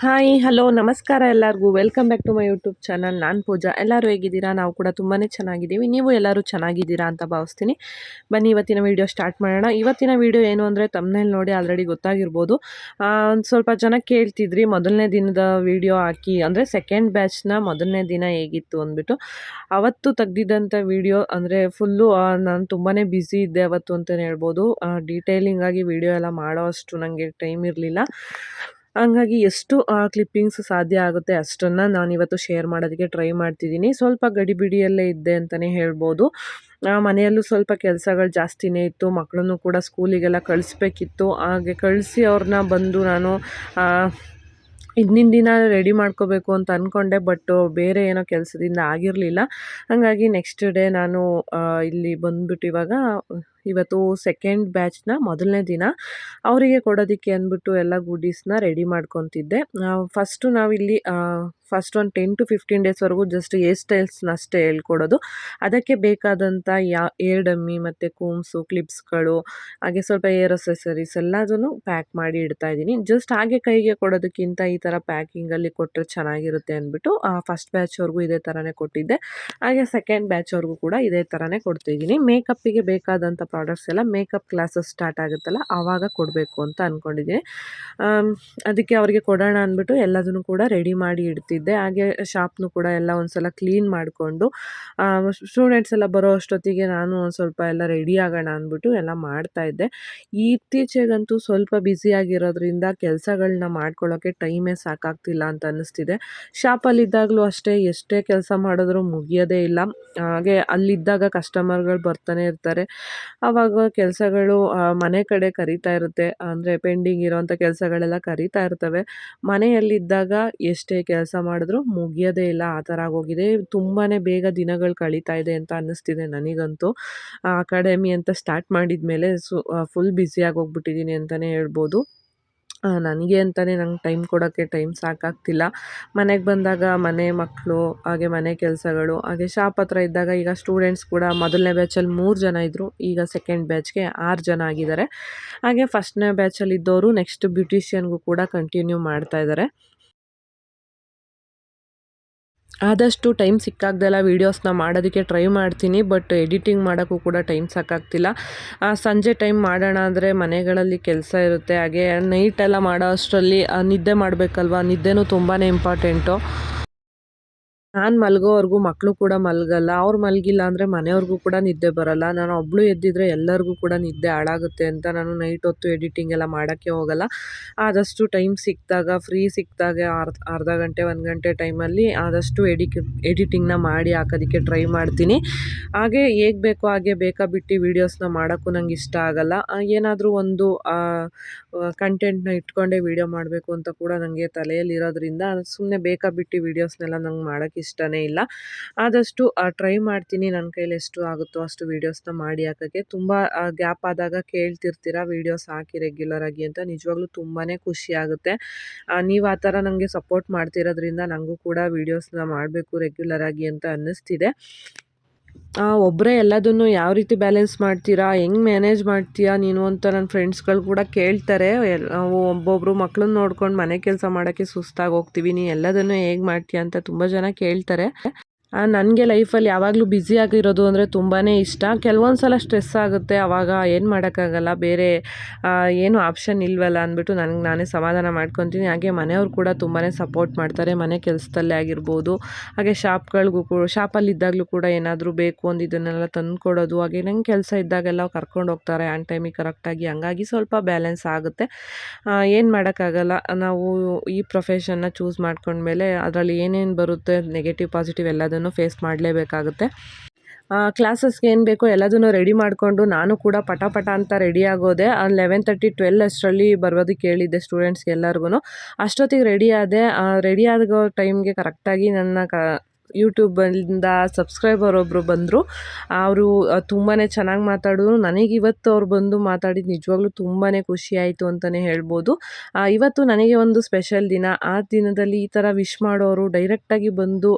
Hi hello ನಮಸ್ಕಾರ ಎಲ್ಲರಿಗೂ. Welcome back to my YouTube channel ನಾನು ಪೂಜಾ. ಎಲ್ಲರೂ ಹೇಗಿದ್ದೀರಾ? ನಾವು ಕೂಡ ತುಂಬಾ ಚೆನ್ನಾಗಿದ್ದೀವಿ. ನೀವು ಎಲ್ಲರೂ ಚೆನ್ನಾಗಿದ್ದೀರಾ ಅಂತ ಭಾವಿಸ್ತೀನಿ. ಬನ್ನಿ, ಇವತ್ತಿನ ವೀಡಿಯೋ ಸ್ಟಾರ್ಟ್ ಮಾಡೋಣ. ಇವತ್ತಿನ ವೀಡಿಯೋ ಏನು ಅಂದರೆ ತಮ್ಮನೇಲಿ ನೋಡಿ ಆಲ್ರೆಡಿ ಗೊತ್ತಾಗಿರ್ಬೋದು. ಒಂದು ಸ್ವಲ್ಪ ಜನ ಕೇಳ್ತಿದ್ರಿ. ಮೊದಲನೇ ದಿನದ ವೀಡಿಯೋ ಹಾಕಿ, ಅಂದರೆ ಸೆಕೆಂಡ್ ಬ್ಯಾಚ್ನ ಮೊದಲನೇ ದಿನ ಹೇಗಿತ್ತು ಅಂದ್ಬಿಟ್ಟು. ಅವತ್ತು ತೆಗ್ದಿದ್ದಂಥ ವೀಡಿಯೋ ಅಂದರೆ ಫುಲ್ಲು ನಾನು ತುಂಬಾ ಬ್ಯುಸಿ ಇದ್ದೆ ಅವತ್ತು ಅಂತಲೇ ಹೇಳ್ಬೋದು. ಡೀಟೇಲಿಂಗಾಗಿ ವೀಡಿಯೋ ಎಲ್ಲ ಮಾಡೋ ಅಷ್ಟು ನನಗೆ ಟೈಮ್ ಇರಲಿಲ್ಲ. ಹಂಗಾಗಿ ಎಷ್ಟು ಆ ಕ್ಲಿಪ್ಪಿಂಗ್ಸ್ ಸಾಧ್ಯ ಆಗುತ್ತೆ ಅಷ್ಟನ್ನು ನಾನಿವತ್ತು ಶೇರ್ ಮಾಡೋದಕ್ಕೆ ಟ್ರೈ ಮಾಡ್ತಿದ್ದೀನಿ. ಸ್ವಲ್ಪ ಗಡಿಬಿಡಿಯಲ್ಲೇ ಇದ್ದೆ ಅಂತಲೇ ಹೇಳ್ಬೋದು. ಮನೆಯಲ್ಲೂ ಸ್ವಲ್ಪ ಕೆಲಸಗಳು ಜಾಸ್ತಿನೇ ಇತ್ತು. ಮಕ್ಕಳನ್ನು ಕೂಡ ಸ್ಕೂಲಿಗೆಲ್ಲ ಕಳಿಸ್ಬೇಕಿತ್ತು. ಹಾಗೆ ಕಳಿಸಿ ಅವ್ರನ್ನ ಬಂದು ನಾನು ಇಂದಿನ ದಿನ ರೆಡಿ ಮಾಡ್ಕೋಬೇಕು ಅಂತ ಅಂದ್ಕೊಂಡೆ ಬಟ್ ಬೇರೆ ಏನೋ ಕೆಲಸದಿಂದ ಆಗಿರಲಿಲ್ಲ. ಹಾಗಾಗಿ ನೆಕ್ಸ್ಟ್ ಡೇ ನಾನು ಇಲ್ಲಿ ಬಂದ್ಬಿಟ್ಟು ಇವಾಗ ಇವತ್ತು ಸೆಕೆಂಡ್ ಬ್ಯಾಚ್ನ ಮೊದಲನೇ ದಿನ ಅವರಿಗೆ ಕೊಡೋದಕ್ಕೆ ಅಂದ್ಬಿಟ್ಟು ಎಲ್ಲ ಗುಡೀಸ್ನ ರೆಡಿ ಮಾಡ್ಕೊತಿದ್ದೆ. ಫಸ್ಟು ನಾವಿಲ್ಲಿ ಫಸ್ಟ್ ಒಂದು ಟೆನ್ ಟು ಫಿಫ್ಟೀನ್ ಡೇಸ್ವರೆಗೂ ಜಸ್ಟ್ ಏರ್ ಸ್ಟೈಲ್ಸ್ನ ಅಷ್ಟೇ ಹೇಳ್ಕೊಡೋದು. ಅದಕ್ಕೆ ಬೇಕಾದಂಥ ಯಾ ಏರ್ ಡಮ್ಮಿ ಮತ್ತು ಕೂಮ್ಸು ಕ್ಲಿಪ್ಸ್ಗಳು ಹಾಗೆ ಸ್ವಲ್ಪ ಏರ್ ಅಸೆಸರೀಸ್ ಎಲ್ಲದನ್ನು ಪ್ಯಾಕ್ ಮಾಡಿ ಇಡ್ತಾ ಇದ್ದೀನಿ. ಜಸ್ಟ್ ಹಾಗೆ ಕೈಗೆ ಕೊಡೋದಕ್ಕಿಂತ ಈ ಥರ ಪ್ಯಾಕಿಂಗಲ್ಲಿ ಕೊಟ್ಟರೆ ಚೆನ್ನಾಗಿರುತ್ತೆ ಅಂದ್ಬಿಟ್ಟು ಫಸ್ಟ್ ಬ್ಯಾಚ್ವರೆಗೂ ಇದೇ ಥರನೇ ಕೊಟ್ಟಿದ್ದೆ. ಹಾಗೆ ಸೆಕೆಂಡ್ ಬ್ಯಾಚ್ವರೆಗೂ ಕೂಡ ಇದೇ ಥರನೇ ಕೊಡ್ತಿದ್ದೀನಿ. ಮೇಕಪ್ಪಿಗೆ ಬೇಕಾದಂಥ ಪ್ರಾಡಕ್ಟ್ಸ್ ಎಲ್ಲ ಮೇಕಪ್ ಕ್ಲಾಸಸ್ ಸ್ಟಾರ್ಟ್ ಆಗುತ್ತಲ್ಲ ಆವಾಗ ಕೊಡಬೇಕು ಅಂತ ಅಂದ್ಕೊಂಡಿದ್ದೀನಿ ಅದಕ್ಕೆ ಅವರಿಗೆ ಕೊಡೋಣ ಅಂದ್ಬಿಟ್ಟು ಎಲ್ಲದನ್ನು ಕೂಡ ರೆಡಿ ಮಾಡಿ ಇಡ್ತಿದ್ದೆ. ಹಾಗೆ ಶಾಪ್ನು ಕೂಡ ಎಲ್ಲ ಒಂದು ಸಲ ಕ್ಲೀನ್ ಮಾಡಿಕೊಂಡು ಸ್ಟೂಡೆಂಟ್ಸ್ ಎಲ್ಲ ಬರೋ ಅಷ್ಟೊತ್ತಿಗೆ ನಾನು ಒಂದು ಸ್ವಲ್ಪ ಎಲ್ಲ ರೆಡಿ ಆಗೋಣ ಅಂದ್ಬಿಟ್ಟು ಎಲ್ಲ ಮಾಡ್ತಾಯಿದ್ದೆ ಇತ್ತೀಚೆಗಂತೂ ಸ್ವಲ್ಪ ಬ್ಯುಸಿಯಾಗಿರೋದ್ರಿಂದ ಕೆಲಸಗಳನ್ನ ಮಾಡ್ಕೊಳ್ಳೋಕ್ಕೆ ಟೈಮೇ ಸಾಕಾಗ್ತಿಲ್ಲ ಅಂತ ಅನ್ನಿಸ್ತಿದೆ. ಶಾಪಲ್ಲಿದ್ದಾಗಲೂ ಅಷ್ಟೇ, ಎಷ್ಟೇ ಕೆಲಸ ಮಾಡಿದ್ರೂ ಮುಗಿಯೋದೇ ಇಲ್ಲ. ಹಾಗೆ ಅಲ್ಲಿದ್ದಾಗ ಕಸ್ಟಮರ್ಗಳು ಬರ್ತಾನೆ ಇರ್ತಾರೆ. ಆವಾಗ ಕೆಲಸಗಳು ಮನೆ ಕಡೆ ಕರೀತಾ ಇರುತ್ತೆ. ಅಂದರೆ ಪೆಂಡಿಂಗ್ ಇರೋವಂಥ ಕೆಲಸಗಳೆಲ್ಲ ಕರೀತಾ ಇರ್ತವೆ. ಮನೆಯಲ್ಲಿದ್ದಾಗ ಎಷ್ಟೇ ಕೆಲಸ ಮಾಡಿದ್ರೂ ಮುಗಿಯೋದೇ ಇಲ್ಲ, ಆ ಥರ ಆಗೋಗಿದೆ. ತುಂಬಾ ಬೇಗ ದಿನಗಳು ಕಳೀತಾ ಇದೆ ಅಂತ ಅನ್ನಿಸ್ತಿದೆ ನನಗಂತೂ. ಅಕಾಡೆಮಿ ಅಂತ ಸ್ಟಾರ್ಟ್ ಮಾಡಿದ ಮೇಲೆ ಸು ಫುಲ್ ಬ್ಯುಸಿಯಾಗಿ ಹೋಗ್ಬಿಟ್ಟಿದ್ದೀನಿ ಅಂತಲೇ ಹೇಳ್ಬೋದು. ನನಗೆ ಅಂತಲೇ ನಂಗೆ ಟೈಮ್ ಕೊಡೋಕ್ಕೆ ಟೈಮ್ ಸಾಕಾಗ್ತಿಲ್ಲ. ಮನೆಗೆ ಬಂದಾಗ ಮನೆ ಮಕ್ಕಳು ಹಾಗೆ ಮನೆ ಕೆಲಸಗಳು, ಹಾಗೆ ಶಾಪ್ ಹತ್ರ ಇದ್ದಾಗ ಈಗ ಸ್ಟೂಡೆಂಟ್ಸ್ ಕೂಡ ಮೊದಲನೇ ಬ್ಯಾಚಲ್ಲಿ ಮೂರು ಜನ ಇದ್ದರು ಈಗ ಸೆಕೆಂಡ್ ಬ್ಯಾಚ್ಗೆ ಆರು ಜನ ಆಗಿದ್ದಾರೆ. ಹಾಗೆ ಫಸ್ಟ್ನೇ ಬ್ಯಾಚಲ್ಲಿ ಇದ್ದವರು ನೆಕ್ಸ್ಟ್ ಬ್ಯೂಟಿಷಿಯನ್ಗೂ ಕೂಡ ಕಂಟಿನ್ಯೂ ಮಾಡ್ತಾ ಇದ್ದಾರೆ ಆದಷ್ಟು ಟೈಮ್ ಸಿಕ್ಕಾಗ್ದೆಲ್ಲ ವೀಡಿಯೋಸ್ನ ಮಾಡೋದಕ್ಕೆ ಟ್ರೈ ಮಾಡ್ತೀನಿ, ಬಟ್ ಎಡಿಟಿಂಗ್ ಮಾಡೋಕ್ಕೂ ಕೂಡ ಟೈಮ್ ಸಾಕಾಗ್ತಿಲ್ಲ. ಸಂಜೆ ಟೈಮ್ ಮಾಡೋಣ ಅಂದರೆ ಮನೆಗಳಲ್ಲಿ ಕೆಲಸ ಇರುತ್ತೆ. ಹಾಗೆ ನೈಟೆಲ್ಲ ಮಾಡೋ ಅಷ್ಟರಲ್ಲಿ ನಿದ್ದೆ ಮಾಡಬೇಕಲ್ವ? ನಿದ್ದೆನೂ ತುಂಬಾ ಇಂಪಾರ್ಟೆಂಟು ನಾನು ಮಲಗೋವರೆಗೂ ಮಕ್ಕಳು ಕೂಡ ಮಲಗಲ್ಲ, ಅವ್ರು ಮಲಗಿಲ್ಲ ಅಂದರೆ ಮನೆಯವ್ರಿಗೂ ಕೂಡ ನಿದ್ದೆ ಬರಲ್ಲ. ನಾನು ಒಬ್ಬಳು ಎದ್ದಿದ್ದರೆ ಎಲ್ಲರಿಗೂ ಕೂಡ ನಿದ್ದೆ ಹಾಳಾಗುತ್ತೆ ಅಂತ ನಾನು ನೈಟ್ ಹೊತ್ತು ಎಡಿಟಿಂಗ್ ಎಲ್ಲ ಮಾಡೋಕ್ಕೆ ಹೋಗಲ್ಲ. ಆದಷ್ಟು ಟೈಮ್ ಸಿಕ್ಕಿದಾಗ ಫ್ರೀ ಸಿಕ್ಕಿದಾಗ ಅರ್ಧ ಅರ್ಧ ಗಂಟೆ, ಒಂದು ಗಂಟೆ ಟೈಮಲ್ಲಿ ಆದಷ್ಟು ಎಡಿಕ್ ಎಡಿಟಿಂಗ್ನ ಮಾಡಿ ಹಾಕೋದಕ್ಕೆ ಟ್ರೈ ಮಾಡ್ತೀನಿ. ಹಾಗೆ ಹೇಗೆ ಬೇಕೋ ಹಾಗೆ ಬೇಕಾಬಿಟ್ಟು ವೀಡಿಯೋಸ್ನ ಮಾಡೋಕ್ಕೂ ನಂಗೆ ಇಷ್ಟ ಆಗಲ್ಲ. ಏನಾದರೂ ಒಂದು ಕಂಟೆಂಟ್ನ ಇಟ್ಕೊಂಡೇ ವೀಡಿಯೋ ಮಾಡಬೇಕು ಅಂತ ಕೂಡ ನನಗೆ ತಲೆಯಲ್ಲಿರೋದ್ರಿಂದ ಸುಮ್ಮನೆ ಬೇಕಾ ಬಿಟ್ಟು ವೀಡಿಯೋಸ್ನೆಲ್ಲ ನಂಗೆ ಮಾಡೋಕ್ಕೆ ಇಷ್ಟನೇ ಇಲ್ಲ. ಆದಷ್ಟು ಟ್ರೈ ಮಾಡ್ತೀನಿ ನನ್ನ ಕೈಲಿ ಎಷ್ಟು ಆಗುತ್ತೋ ಅಷ್ಟು ವೀಡಿಯೋಸ್ನ ಮಾಡಿ ಹಾಕೋಕ್ಕೆ. ತುಂಬ ಗ್ಯಾಪ್ ಆದಾಗ ಕೇಳ್ತಿರ್ತೀರ ವೀಡಿಯೋಸ್ ಹಾಕಿ ರೆಗ್ಯುಲರಾಗಿ ಅಂತ ನಿಜವಾಗ್ಲೂ ತುಂಬಾ ಖುಷಿ ಆಗುತ್ತೆ. ನೀವು ಆ ಥರ ನನಗೆ ಸಪೋರ್ಟ್ ಮಾಡ್ತಿರೋದ್ರಿಂದ ನನಗೂ ಕೂಡ ವೀಡಿಯೋಸ್ನ ಮಾಡಬೇಕು ರೆಗ್ಯುಲರಾಗಿ ಅಂತ ಅನ್ನಿಸ್ತಿದೆ. ಒಬ್ಬರೇ ಎಲ್ಲದನ್ನು ಯಾವ ರೀತಿ ಬ್ಯಾಲೆನ್ಸ್ ಮಾಡ್ತೀರಾ? ಹೆಂಗೆ ಮ್ಯಾನೇಜ್ ಮಾಡ್ತೀಯಾ? ನೀನು ಅಂತ ನನ್ನ ಫ್ರೆಂಡ್ಸ್ಗಳು ಕೂಡ ಕೇಳ್ತಾರೆ. ನಾವು ಒಬ್ಬೊಬ್ಬರು ಮಕ್ಳನ್ನ ನೋಡ್ಕೊಂಡು ಮನೆ ಕೆಲಸ ಮಾಡೋಕ್ಕೆ ಸುಸ್ತಾಗಿ ಹೋಗ್ತೀವಿ. ನೀ ಎಲ್ಲದನ್ನು ಹೇಗೆ ಮಾಡ್ತೀಯ ಅಂತ ತುಂಬ ಜನ ಕೇಳ್ತಾರೆ. ನನಗೆ ಲೈಫಲ್ಲಿ ಯಾವಾಗಲೂ ಆಗಿರೋದು ಅಂದರೆ ತುಂಬಾ ಇಷ್ಟ. ಕೆಲವೊಂದು ಸಲ ಸ್ಟ್ರೆಸ್ ಆಗುತ್ತೆ. ಆವಾಗ ಏನು ಮಾಡೋಕ್ಕಾಗಲ್ಲ. ಬೇರೆ ಏನು ಆಪ್ಷನ್ ಇಲ್ವಲ್ಲ ಅಂದ್ಬಿಟ್ಟು ನನಗೆ ನಾನೇ ಸಮಾಧಾನ ಮಾಡ್ಕೊತೀನಿ. ಹಾಗೆ ಮನೆಯವ್ರು ಕೂಡ ತುಂಬಾ ಸಪೋರ್ಟ್ ಮಾಡ್ತಾರೆ. ಮನೆ ಕೆಲಸದಲ್ಲೇ ಆಗಿರ್ಬೋದು. ಹಾಗೆ ಶಾಪ್ಗಳಿಗೂ ಕೂಡ ಶಾಪಲ್ಲಿದ್ದಾಗಲೂ ಕೂಡ ಏನಾದರೂ ಬೇಕು ಒಂದು ಇದನ್ನೆಲ್ಲ ತಂದು ಕೊಡೋದು ಹಾಗೆ ನಂಗೆ ಕೆಲಸ ಇದ್ದಾಗೆಲ್ಲ ಕರ್ಕೊಂಡು ಹೋಗ್ತಾರೆ. ಆನ್ ಟೈಮಿಗೆ ಕರೆಕ್ಟಾಗಿ ಹಂಗಾಗಿ ಸ್ವಲ್ಪ ಬ್ಯಾಲೆನ್ಸ್ ಆಗುತ್ತೆ. ಏನು ಮಾಡೋಕ್ಕಾಗಲ್ಲ. ನಾವು ಈ ಪ್ರೊಫೆಷನ್ನ ಚೂಸ್ ಮಾಡ್ಕೊಂಡ್ಮೇಲೆ ಅದರಲ್ಲಿ ಏನೇನು ಬರುತ್ತೆ ನೆಗೆಟಿವ್ ಪಾಸಿಟಿವ್ ಎಲ್ಲದನ್ನು ಫೇಸ್ ಮಾಡಲೇಬೇಕಾಗುತ್ತೆ. ಕ್ಲಾಸಸ್ಗೆ ಏನು ಬೇಕೋ ಎಲ್ಲದನ್ನು ರೆಡಿ ಮಾಡಿಕೊಂಡು ನಾನು ಕೂಡ ಪಟ ಪಟ ಅಂತ ರೆಡಿ ಆಗೋದೆ ಲೆವೆನ್ ತರ್ಟಿ ಟ್ವೆಲ್ ಅಷ್ಟರಲ್ಲಿ ಬರೋದಕ್ಕೆ ಹೇಳಿದ್ದೆ ಸ್ಟೂಡೆಂಟ್ಸ್ಗೆ ಎಲ್ಲರಿಗೂ ಅಷ್ಟೊತ್ತಿಗೆ ರೆಡಿ ಆದೆ ರೆಡಿ ಆಗೋ ಟೈಮ್ಗೆ ಕರೆಕ್ಟಾಗಿ ನನ್ನ ಕ ಯೂಟ್ಯೂಬಿಂದ ಸಬ್ಸ್ಕ್ರೈಬರ್ ಒಬ್ಬರು ಬಂದರು. ಅವರು ತುಂಬಾ ಚೆನ್ನಾಗಿ ಮಾತಾಡಿದ್ರು. ನನಗೆ ಇವತ್ತು ಅವ್ರು ಬಂದು ಮಾತಾಡಿದ್ದು ನಿಜವಾಗ್ಲೂ ತುಂಬಾ ಖುಷಿ ಆಯಿತು ಅಂತಲೇ ಹೇಳ್ಬೋದು. ಇವತ್ತು ನನಗೆ ಒಂದು ಸ್ಪೆಷಲ್ ದಿನ. ಆ ದಿನದಲ್ಲಿ ಈ ಥರ ವಿಶ್ ಮಾಡೋರು ಡೈರೆಕ್ಟಾಗಿ ಬಂದು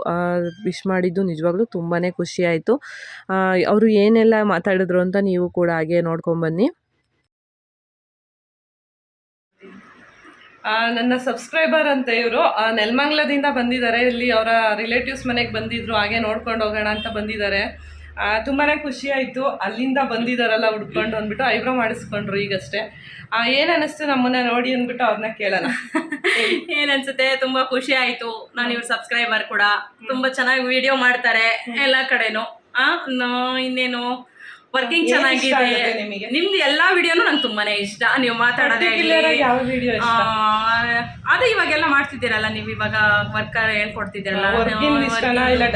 ವಿಶ್ ಮಾಡಿದ್ದು ನಿಜವಾಗ್ಲೂ ತುಂಬಾ ಖುಷಿ ಆಯಿತು. ಅವರು ಏನೆಲ್ಲ ಮಾತಾಡಿದ್ರು ಅಂತ ನೀವು ಕೂಡ ಹಾಗೆ ನೋಡ್ಕೊಂಬನ್ನಿ. ನನ್ನ ಸಬ್ಸ್ಕ್ರೈಬರ್ ಅಂತ ಇವರು ನೆಲಮಂಗ್ಲದಿಂದ ಬಂದಿದ್ದಾರೆ. ಇಲ್ಲಿ ಅವರ ರಿಲೇಟಿವ್ಸ್ ಮನೆಗೆ ಬಂದಿದ್ರು, ಹಾಗೆ ನೋಡ್ಕೊಂಡು ಹೋಗೋಣ ಅಂತ ಬಂದಿದ್ದಾರೆ. ತುಂಬಾ ತುಂಬಾನೇ ಖುಷಿ ಆಯಿತು ಅಲ್ಲಿಂದ ಬಂದಿದ್ದಾರಲ್ಲ ಹುಡ್ಕೊಂಡು ಅಂದ್ಬಿಟ್ಟು ಐಬ್ರೋ ಮಾಡಿಸ್ಕೊಂಡ್ರು ಈಗಷ್ಟೇ. ಏನ್ ಅನಿಸ್ತು ನಮ್ಮನ್ನ ನೋಡಿ ಅಂದ್ಬಿಟ್ಟು ಅವ್ರನ್ನ ಕೇಳೋಣ. ಅನ್ಸುತ್ತೆ? ತುಂಬಾ ಖುಷಿ ಆಯ್ತು ನಾನು ಇವ್ರ ಸಬ್ಸ್ಕ್ರೈಬರ್ ಕೂಡ. ತುಂಬಾ ಚೆನ್ನಾಗಿ ವಿಡಿಯೋ ಮಾಡ್ತಾರೆ ಎಲ್ಲ ಕಡೆನೂ. ಇನ್ನೇನು? ವರ್ಕಿಂಗ್ ಚೆನ್ನಾಗಿದೆ? ನಿಮ್ದು ಎಲ್ಲಾ ವಿಡಿಯೋನು ನಂಗೆ ತುಂಬಾನೇ ಇಷ್ಟ. ನೀವು ಮಾತಾಡೋದೇ ಅದೇ ಇವಾಗೆಲ್ಲ ಮಾಡ್ತಿದ್ದೀರಲ್ಲ ನೀವು ಇವಾಗ ವರ್ಕರ್ ಹೇಳ್ಕೊಡ್ತಿದ್ದೀರಲ್ಲ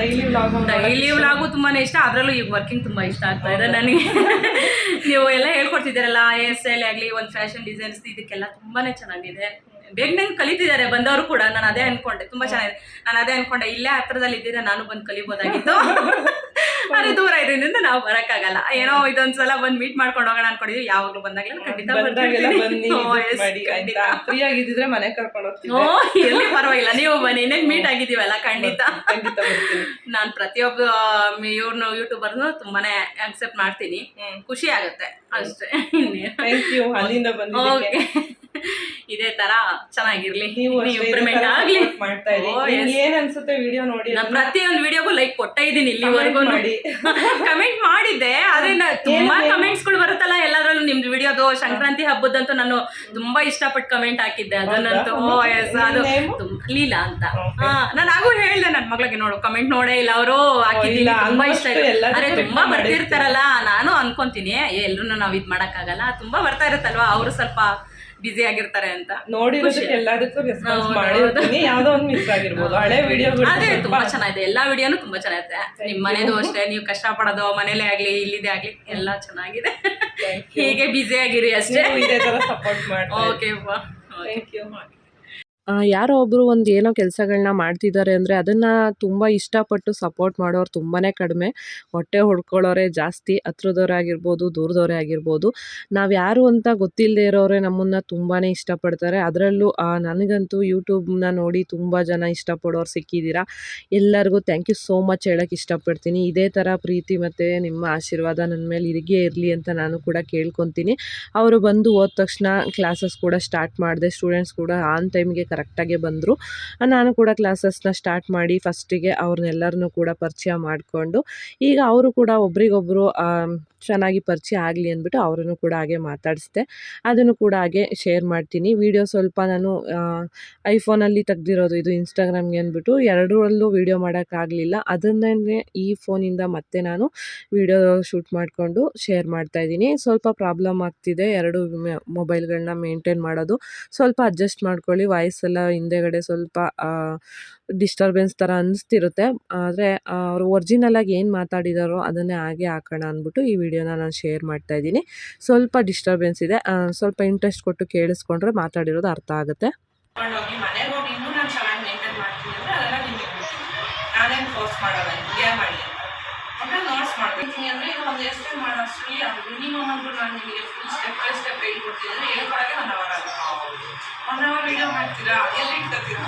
ಡೈಲಿ ವ್ಲಾಗ್ ಡೈಲಿ ವ್ಲಾಗು ತುಂಬಾನೇ ಇಷ್ಟ. ಅದ್ರಲ್ಲೂ ಈಗ ವರ್ಕಿಂಗ್ ತುಂಬಾ ಇಷ್ಟ ಆಗ್ತಾ ಇದೆ ನನಗೆ. ನೀವು ಎಲ್ಲ ಹೇಳ್ಕೊಡ್ತಿದ್ದೀರಲ್ಲ ಹೇರ್ ಸ್ಟೈಲ್ ಆಗಲಿ ಒಂದು ಫ್ಯಾಷನ್ ಡಿಸೈನ್ಸ್ ಇದಕ್ಕೆಲ್ಲ ತುಂಬಾನೇ ಚೆನ್ನಾಗಿದೆ. ಬೇಗನೆ ಕಲಿತಿದ್ದಾರೆ ಬಂದವರು ಕೂಡ. ನಾನು ಅದೇ ಅನ್ಕೊಂಡೆ. ತುಂಬಾ ಚೆನ್ನಾಗಿದೆ. ನಾನು ಅದೇ ಅನ್ಕೊಂಡೆ. ಇಲ್ಲೇ ಹತ್ರದಲ್ಲಿ ಇದ್ದೀರಾ ನಾನು ಬಂದು ಕಲಿಬೋದಾಗಿತ್ತು. ಅದು ದೂರ ಇದ್ರಿಂದ ನಾವು ಬರಕ್ಕಾಗಲ್ಲ. ಏನೋ ಇದೊಂದ್ಸಲ ಬಂದು ಮೀಟ್ ಮಾಡ್ಕೊಂಡು ಹೋಗೋಣ ಅನ್ಕೊಂಡಿದ್ವಿ. ಯಾವಾಗ್ಲೂ ಬಂದಾಗಲೂ ಖಂಡಿತ ಖಂಡಿತ. ಫ್ರೀ ಆಗಿದ್ದಿದ್ರೆ ಮನೆ ಕರ್ಕೊಂಡು ಹೋಗ್ತೀನಿ ಓ ಎಲ್ಲಿ ಪರವಾಗಿಲ್ಲ. ನೀವು ಬನ್ನಿ. ಇನ್ನೇನು ಮೀಟ್ ಆಗಿದ್ದೀವಲ್ಲ ಖಂಡಿತ. ನಾನ್ ಪ್ರತಿಯೊಬ್ಬ ಇವ್ರನ್ನ ಯೂಟ್ಯೂಬರ್ನು ತುಂಬಾನೇ ಅಕ್ಸೆಪ್ಟ್ ಮಾಡ್ತೀನಿ. ಖುಷಿ ಆಗುತ್ತೆ. ಅಷ್ಟೇ. ಅಲ್ಲಿಂದ ಓಕೆ ಇದೇ ತರ ಚೆನ್ನಾಗಿರ್ಲಿ. ನೀವು ಇಂಪ್ರೂವ್ಮೆಂಟ್ ಆಗ್ಲಿ. ಮಾಡ್ತಾ ಇರಿ. ಏನ್ ಅನ್ಸುತ್ತೆ ವಿಡಿಯೋ ನೋಡಿ ನಾನು ಪ್ರತಿಯೊಂದು ವಿಡಿಯೋಗೂ ಲೈಕ್ ಕೊಟ್ಟ ಇದೀನಿ ಇಲ್ಲಿವರೆಗೂ. ನೋಡಿ. ಕಮೆಂಟ್ ಮಾಡಿದ್ದೆ ಆದ್ರೆ ತುಂಬಾ ಕಮೆಂಟ್ಸ್ಗಳು ಬರುತ್ತಲ್ಲ ಎಲ್ಲರಲ್ಲೂ ನಿಮ್ದು ವಿಡಿಯೋದು ಸಂಕ್ರಾಂತಿ ಹಬ್ಬದಂತೂ ನಾನು ತುಂಬಾ ಇಷ್ಟಪಟ್ಟು ಕಮೆಂಟ್ ಹಾಕಿದ್ದೆ. ಅದನ್ನಂತೂ ಓ ಎಸ್ ಅದು name? ಲೀಲಾ ಅಂತ. ನಾನು ಆಗು ಹೇಳ್ದೆ ನನ್ನ ಮಗಳಿಗೆ ನೋಡು ಕಮೆಂಟ್ ನೋಡೇ ಇಲ್ಲ ಅವರು ಹಾಕಿದ್ದೀನಿ ಇಲ್ಲ, ತುಂಬಾ ಇಷ್ಟ ತುಂಬಾ ಬರ್ತಿರ್ತಾರಲ್ಲ ನಾನು ಅನ್ಕೊಂತೀನಿ ಎಲ್ರು ನಾವ್ ಇದ್ ಮಾಡಕ್ಕಾಗಲ್ಲ ತುಂಬಾ ಬರ್ತಾ ಇರುತ್ತಲ್ವಾ ಅವರು ಸ್ವಲ್ಪ ಬ್ಯುಸಿ ಆಗಿರ್ತಾರೆ ಅಂತ. ನೋಡಿರೋದಕ್ಕೆ ಎಲ್ಲದಕ್ಕೂ ರೆಸ್ಪಾನ್ಸ್ ಮಾಡಿರ್ತೀನಿ ಯಾವ್ದೋ ಒಂದ್ ಮಿಸ್ ಆಗಿರ್ಬೋದು. ಹಳೆ ವಿಡಿಯೋಗಳು ಅದೇ ತುಂಬಾ ಚೆನ್ನಾಗಿದೆ. ಎಲ್ಲಾ ವಿಡಿಯೋನು ತುಂಬಾ ಚೆನ್ನಾಗಿದೆ. ನಿಮ್ ಮನೆದು ಅಷ್ಟೇ. ನೀವು ಕಷ್ಟ ಪಡೋದು ಮನೇಲೆ ಆಗ್ಲಿ ಇಲ್ಲಿದೆ ಆಗ್ಲಿ ಎಲ್ಲಾ ಚೆನ್ನಾಗಿದೆ. ಹೀಗೆ ಬ್ಯುಸಿ ಆಗಿರಿ ಅಷ್ಟೇ. ಇದೇ ತರ ಸಪೋರ್ಟ್ ಮಾಡಿ ಓಕೆ ಥ್ಯಾಂಕ್ ಯು ಯಾರೋ ಒಬ್ಬರು ಒಂದು ಏನೋ ಕೆಲಸಗಳನ್ನ ಮಾಡ್ತಿದ್ದಾರೆ ಅಂದರೆ ಅದನ್ನು ತುಂಬ ಇಷ್ಟಪಟ್ಟು ಸಪೋರ್ಟ್ ಮಾಡೋರು ತುಂಬಾ ಕಡಿಮೆ. ಹೊಟ್ಟೆ ಹೊಡ್ಕೊಳ್ಳೋರೆ ಜಾಸ್ತಿ, ಹತ್ರದವರೇ ಆಗಿರ್ಬೋದು, ದೂರದವರೇ ಆಗಿರ್ಬೋದು. ನಾವು ಯಾರು ಅಂತ ಗೊತ್ತಿಲ್ಲದೆ ಇರೋರೆ ನಮ್ಮನ್ನು ತುಂಬಾ ಇಷ್ಟಪಡ್ತಾರೆ. ಅದರಲ್ಲೂ ನನಗಂತೂ ಯೂಟ್ಯೂಬ್ನ ನೋಡಿ ತುಂಬ ಜನ ಇಷ್ಟಪಡೋರು ಸಿಕ್ಕಿದ್ದೀರಾ ಎಲ್ಲರಿಗೂ ಥ್ಯಾಂಕ್ ಯು ಸೋ ಮಚ್ ಹೇಳೋಕ್ಕೆ ಇಷ್ಟಪಡ್ತೀನಿ. ಇದೇ ಥರ ಪ್ರೀತಿ ಮತ್ತು ನಿಮ್ಮ ಆಶೀರ್ವಾದ ನನ್ನ ಮೇಲೆ ಇರಿಗೆ ಇರಲಿ ಅಂತ ನಾನು ಕೂಡ ಕೇಳ್ಕೊತೀನಿ. ಅವರು ಬಂದು ಹೋದ ತಕ್ಷಣ ಕ್ಲಾಸಸ್ ಕೂಡ ಸ್ಟಾರ್ಟ್ ಮಾಡಿದೆ ಸ್ಟೂಡೆಂಟ್ಸ್ ಕೂಡ ಆನ್ ಟೈಮ್ಗೆ ಕರೆಕ್ಟಾಗೆ ಬಂದರು. ನಾನು ಕೂಡ ಕ್ಲಾಸಸ್ನ ಸ್ಟಾರ್ಟ್ ಮಾಡಿ ಫಸ್ಟಿಗೆ ಅವ್ರನ್ನೆಲ್ಲರನ್ನೂ ಕೂಡ ಪರಿಚಯ ಮಾಡಿಕೊಂಡು ಈಗ ಅವರು ಕೂಡ ಒಬ್ರಿಗೊಬ್ಬರು ಚೆನ್ನಾಗಿ ಪರಿಚಯ ಆಗಲಿ ಅಂದ್ಬಿಟ್ಟು ಅವರನ್ನು ಕೂಡ ಹಾಗೆ ಮಾತಾಡಿಸ್ದೆ ಅದನ್ನು ಕೂಡ ಹಾಗೆ ಶೇರ್ ಮಾಡ್ತೀನಿ. ವಿಡಿಯೋ ಸ್ವಲ್ಪ ನಾನು ಐಫೋನಲ್ಲಿ ತೆಗ್ದಿರೋದು ಇದು ಇನ್ಸ್ಟಾಗ್ರಾಮ್ಗೆ ಅಂದ್ಬಿಟ್ಟು ಎರಡರಲ್ಲೂ ವಿಡಿಯೋ ಮಾಡೋಕ್ಕಾಗಲಿಲ್ಲ ಅದನ್ನೇ ಈ ಫೋನಿಂದ ಮತ್ತೆ ನಾನು ವಿಡಿಯೋ ಶೂಟ್ ಮಾಡಿಕೊಂಡು ಶೇರ್ ಮಾಡ್ತಾ ಇದ್ದೀನಿ. ಸ್ವಲ್ಪ ಪ್ರಾಬ್ಲಮ್ ಆಗ್ತಿದೆ. ಎರಡು ಮೊಬೈಲ್ಗಳನ್ನ ಮೇಂಟೈನ್ ಮಾಡೋದು. ಸ್ವಲ್ಪ ಅಡ್ಜಸ್ಟ್ ಮಾಡ್ಕೊಳ್ಳಿ. ವಾಯ್ಸ್ ಎಲ್ಲ ಹಿಂದೆಗಡೆ ಸ್ವಲ್ಪ ಡಿಸ್ಟರ್ಬೆನ್ಸ್ ಥರ ಅನಿಸ್ತಿರುತ್ತೆ ಆದರೆ ಅವರು ಒರಿಜಿನಲಾಗಿ ಏನು ಮಾತಾಡಿದಾರೋ ಅದನ್ನೇ ಹಾಗೆ ಹಾಕೋಣ ಅಂದ್ಬಿಟ್ಟು ಈ ವಿಡಿಯೋನ ನಾನು ಶೇರ್ ಮಾಡ್ತಾ ಇದ್ದೀನಿ. ಸ್ವಲ್ಪ ಡಿಸ್ಟರ್ಬೆನ್ಸ್ ಇದೆ. ಸ್ವಲ್ಪ ಇಂಟ್ರೆಸ್ಟ್ ಕೊಟ್ಟು ಕೇಳಿಸ್ಕೊಂಡ್ರೆ ಮಾತಾಡಿರೋದು ಅರ್ಥ ಆಗುತ್ತೆ. ಅಂದ್ರೆ ಒಂದು ಎಷ್ಟೇ ಮಿನಿಮಮ್ ಅಂದ್ರೂ ನಾನು ನಿಮಗೆ ಫುಲ್ ಸ್ಟೆಪ್ ಬೈ ಸ್ಟೆಪ್ ಹೇಳ್ಕೊಡ್ತೀನಿ. ಒನ್ ಅವರ್ ವಿಡಿಯೋ ಮಾಡ್ತೀರಾ? ಎಲ್ಲಿ ಇಟ್ಕೊತೀರಾ?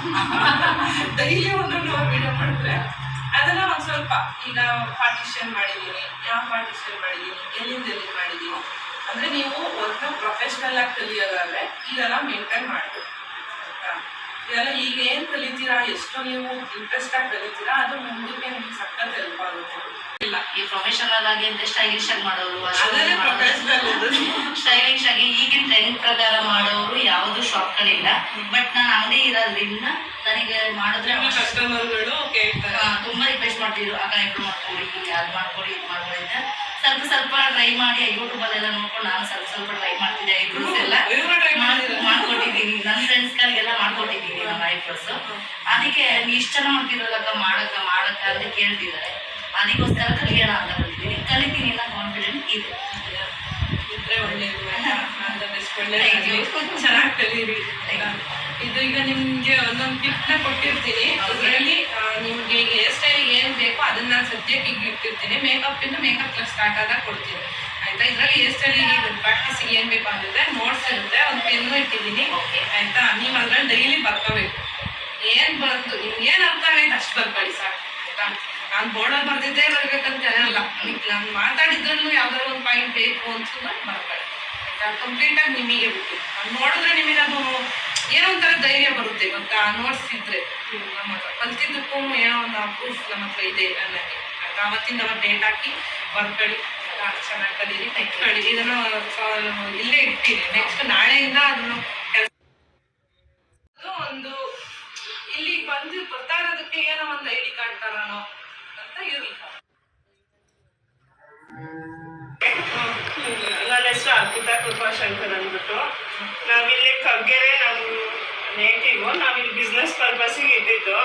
ಡೈಲಿ ಒಂದು ಅವರ್ ವಿಡಿಯೋ ಮಾಡಿದ್ರೆ ಅದನ್ನ ಒಂದು ಸ್ವಲ್ಪ, ಈಗ ಪಾರ್ಟಿಷನ್ ಮಾಡಿದ್ದೀನಿ ಯಾವ ಪಾರ್ಟಿಷನ್ ಮಾಡಿದ್ದೀನಿ ಎಲ್ಲಿಂದ ಎಲ್ಲಿ ಮಾಡಿದ್ದೀನಿ ಅಂದ್ರೆ ನೀವು ಒಂದು ಪ್ರೊಫೆಷ್ನಲ್ ಆಗಿ ಕಲಿಯೋದಾದ್ರೆ ಇದೆಲ್ಲ ಮೇಂಟೈನ್ ಮಾಡಬೇಕು? ಇದೆಲ್ಲ ಈಗ ಏನು ಕಲಿತೀರಾ ಎಷ್ಟು ನೀವು ಇಂಟ್ರೆಸ್ಟ್ ಆಗಿ ಕಲಿತೀರಾ, ಅದು ಮುಂದಕ್ಕೆ ನಿಮ್ಗೆ ಸಖತ್ ಹೆಲ್ಪ್ ಆಗುತ್ತೆ. ಪ್ರೊಫೆಷನಲ್ ಆಗಿ ಅಂತ ಸ್ಟೈಲಿಶ್ ಆಗಿ ಮಾಡೋರು ಸ್ಟೈಲಿಶ್ ಆಗಿ ಈಗಿನ ಟ್ರೆಂಡ್ ಪ್ರಕಾರ ಮಾಡೋರು ಯಾವುದು ಶಾಪ್ಗಳಿಲ್ಲ ಬಟ್ ನಾನು ಅಂಗಡಿ ಇರೋದ್ರಿಂದ ನನಗೆ ಮಾಡಿದ್ರೆ ಕಸ್ಟಮರ್ಗಳು ತುಂಬಾ ರಿಕ್ವೆಸ್ಟ್ ಮಾಡ್ತಿದ್ರು ಅಕ್ಕ ಇಂಪ್ರೂವ್ ಮಾಡ್ಕೊಳ್ಳಿ ಅದು ಮಾಡ್ಕೊಡಿ ಇದು ಮಾಡ್ಕೊಡಿ ಅಂತ. ಸ್ವಲ್ಪ ಸ್ವಲ್ಪ ಟ್ರೈ ಮಾಡಿ ಯೂಟ್ಯೂಬಲ್ಲೆಲ್ಲ ನೋಡ್ಕೊಂಡು ನಾನು ಸ್ವಲ್ಪ ಸ್ವಲ್ಪ ಟ್ರೈ ಮಾಡ್ತಿದ್ದೆ ಐಬ್ರೋಸ್ ಎಲ್ಲ. ಮಾಡ್ಕೊಟ್ಟಿದ್ದೀನಿ. ನನ್ನ ಫ್ರೆಂಡ್ಸ್ಗಳಿಗೆಲ್ಲ ಮಾಡ್ಕೊಟ್ಟಿದ್ದೀನಿ ನಮ್ಮ ಐಬ್ರೋಸ್ ಅದಕ್ಕೆ ನೀವು ಇಷ್ಟ ಚೆನ್ನಾಗಿ ಮಾಡ್ತಿರೋದಕ್ಕ ಮಾಡಕ್ಕ ಮಾಡಕ್ಕ ಅಂತ ಕೇಳ್ತಿದ್ದಾರೆ. ಅದಕ್ಕೋಸ್ಕರ ಕಲಿಯೋಣ ಅಂತ ಬಂದಿದ್ದೀನಿ ಕಲಿತೀನಿ ಅಂತ ಕಾನ್ಫಿಡೆಂಟ್ ಇದೆ. ಚೆನ್ನಾಗಿ ಕಲೀರಿ? ಇದು ಈಗ ನಿಮ್ಗೆ ಒಂದೊಂದು ಟಿಪ್ನ ಕೊಟ್ಟಿರ್ತೀನಿ. ಅದರಲ್ಲಿ ನಿಮ್ಗೆ ಈಗ ಹೇರ್ ಸ್ಟೈಲ್ ಏನ್ ಬೇಕೋ ಅದನ್ನ ನಾನು ಸದ್ಯಕ್ಕೆ ಈಗ ಇಟ್ಟಿರ್ತೀನಿ. ಮೇಕಪ್ ಇಂದ ಮೇಕಪ್ ಕ್ಲಾಸ್ ಸ್ಟಾರ್ಟ್ ಆದಾಗ ಕೊಡ್ತೀನಿ. ಆಯ್ತಾ? ಇದರಲ್ಲಿ ಹೇರ್ ಸ್ಟೈಲ್ ಈಗ ಪ್ರಾಕ್ಟೀಸಿಗೆ ಏನ್ ಬೇಕು ಅಂತಿದ್ರೆ ನೋಟ್ಸ್ ಇರುತ್ತೆ. ಒಂದು ಪೆನ್ ಇಟ್ಟಿದ್ದೀನಿ. ಆಯ್ತಾ? ನೀವು ಅದ್ರಲ್ಲಿ ಡೈಲಿ ಬರ್ಕೋಬೇಕು. ಏನ್ ಬಂತು ನಿಮ್ಗೆ ಏನ್ ಅರ್ಥ ಆಗೈತೆ ಅಷ್ಟು ಬರ್ಕೊಳ್ಳಿ ಸಾಕು. ಆಯ್ತಾ? ನಾನು ಬೋರ್ಡಲ್ಲಿ ಬರ್ದಿದ್ದೇ ಬರ್ಬೇಕಂತ ಅಲ್ಲ ನಾನು ಮಾತಾಡಿದ್ರಲ್ಲೂ ಯಾವ್ದಾದ್ರು ಒಂದು ಪಾಯಿಂಟ್ ಬೇಕು ಅಂತ ನಾನು ಕಂಪ್ಲೀಟ್ ಆಗಿ ನಿಮಗೆ ಬಿಟ್ಟು. ನಾನು ನೋಡಿದ್ರೆ ನಿಮಗೆ ಅದು ಏನೋ ಒಂಥರ ಧೈರ್ಯ ಬರುತ್ತೆ ಗೊತ್ತಾ? ನೋಡ್ಸಿದ್ರೆ ನಮ್ಮ ಹತ್ರ ಕಲ್ತಿದ್ದಕ್ಕೂ ಏನೋ ಒಂದು ಪ್ರೂಫ್ ನಮ್ಮ ಹತ್ರ ಇದೆ ಅನ್ನೋಕ್ಕೆ? ಅವತ್ತಿಂದ ಅವತ್ತು ಡೇಟ್ ಹಾಕಿ ಬರ್ಕೊಳ್ಳಿ. ಚೆನ್ನಾಗಿ ಕಲೀರಿ. ಇದನ್ನು ಇಲ್ಲೇ ಇಟ್ಟಿರಿ ನೆಕ್ಸ್ಟ್ ನಾಳೆಯಿಂದ ಅದನ್ನು ನಾವಿಲ್ಲಿ ನಾವು ನೇಟಿವು ನಾವಿಲ್ಲಿ ಬಿಸ್ನೆಸ್ ಪರ್ಪಸ್ಸಿಗೆ ಇದ್ದಿದ್ದು.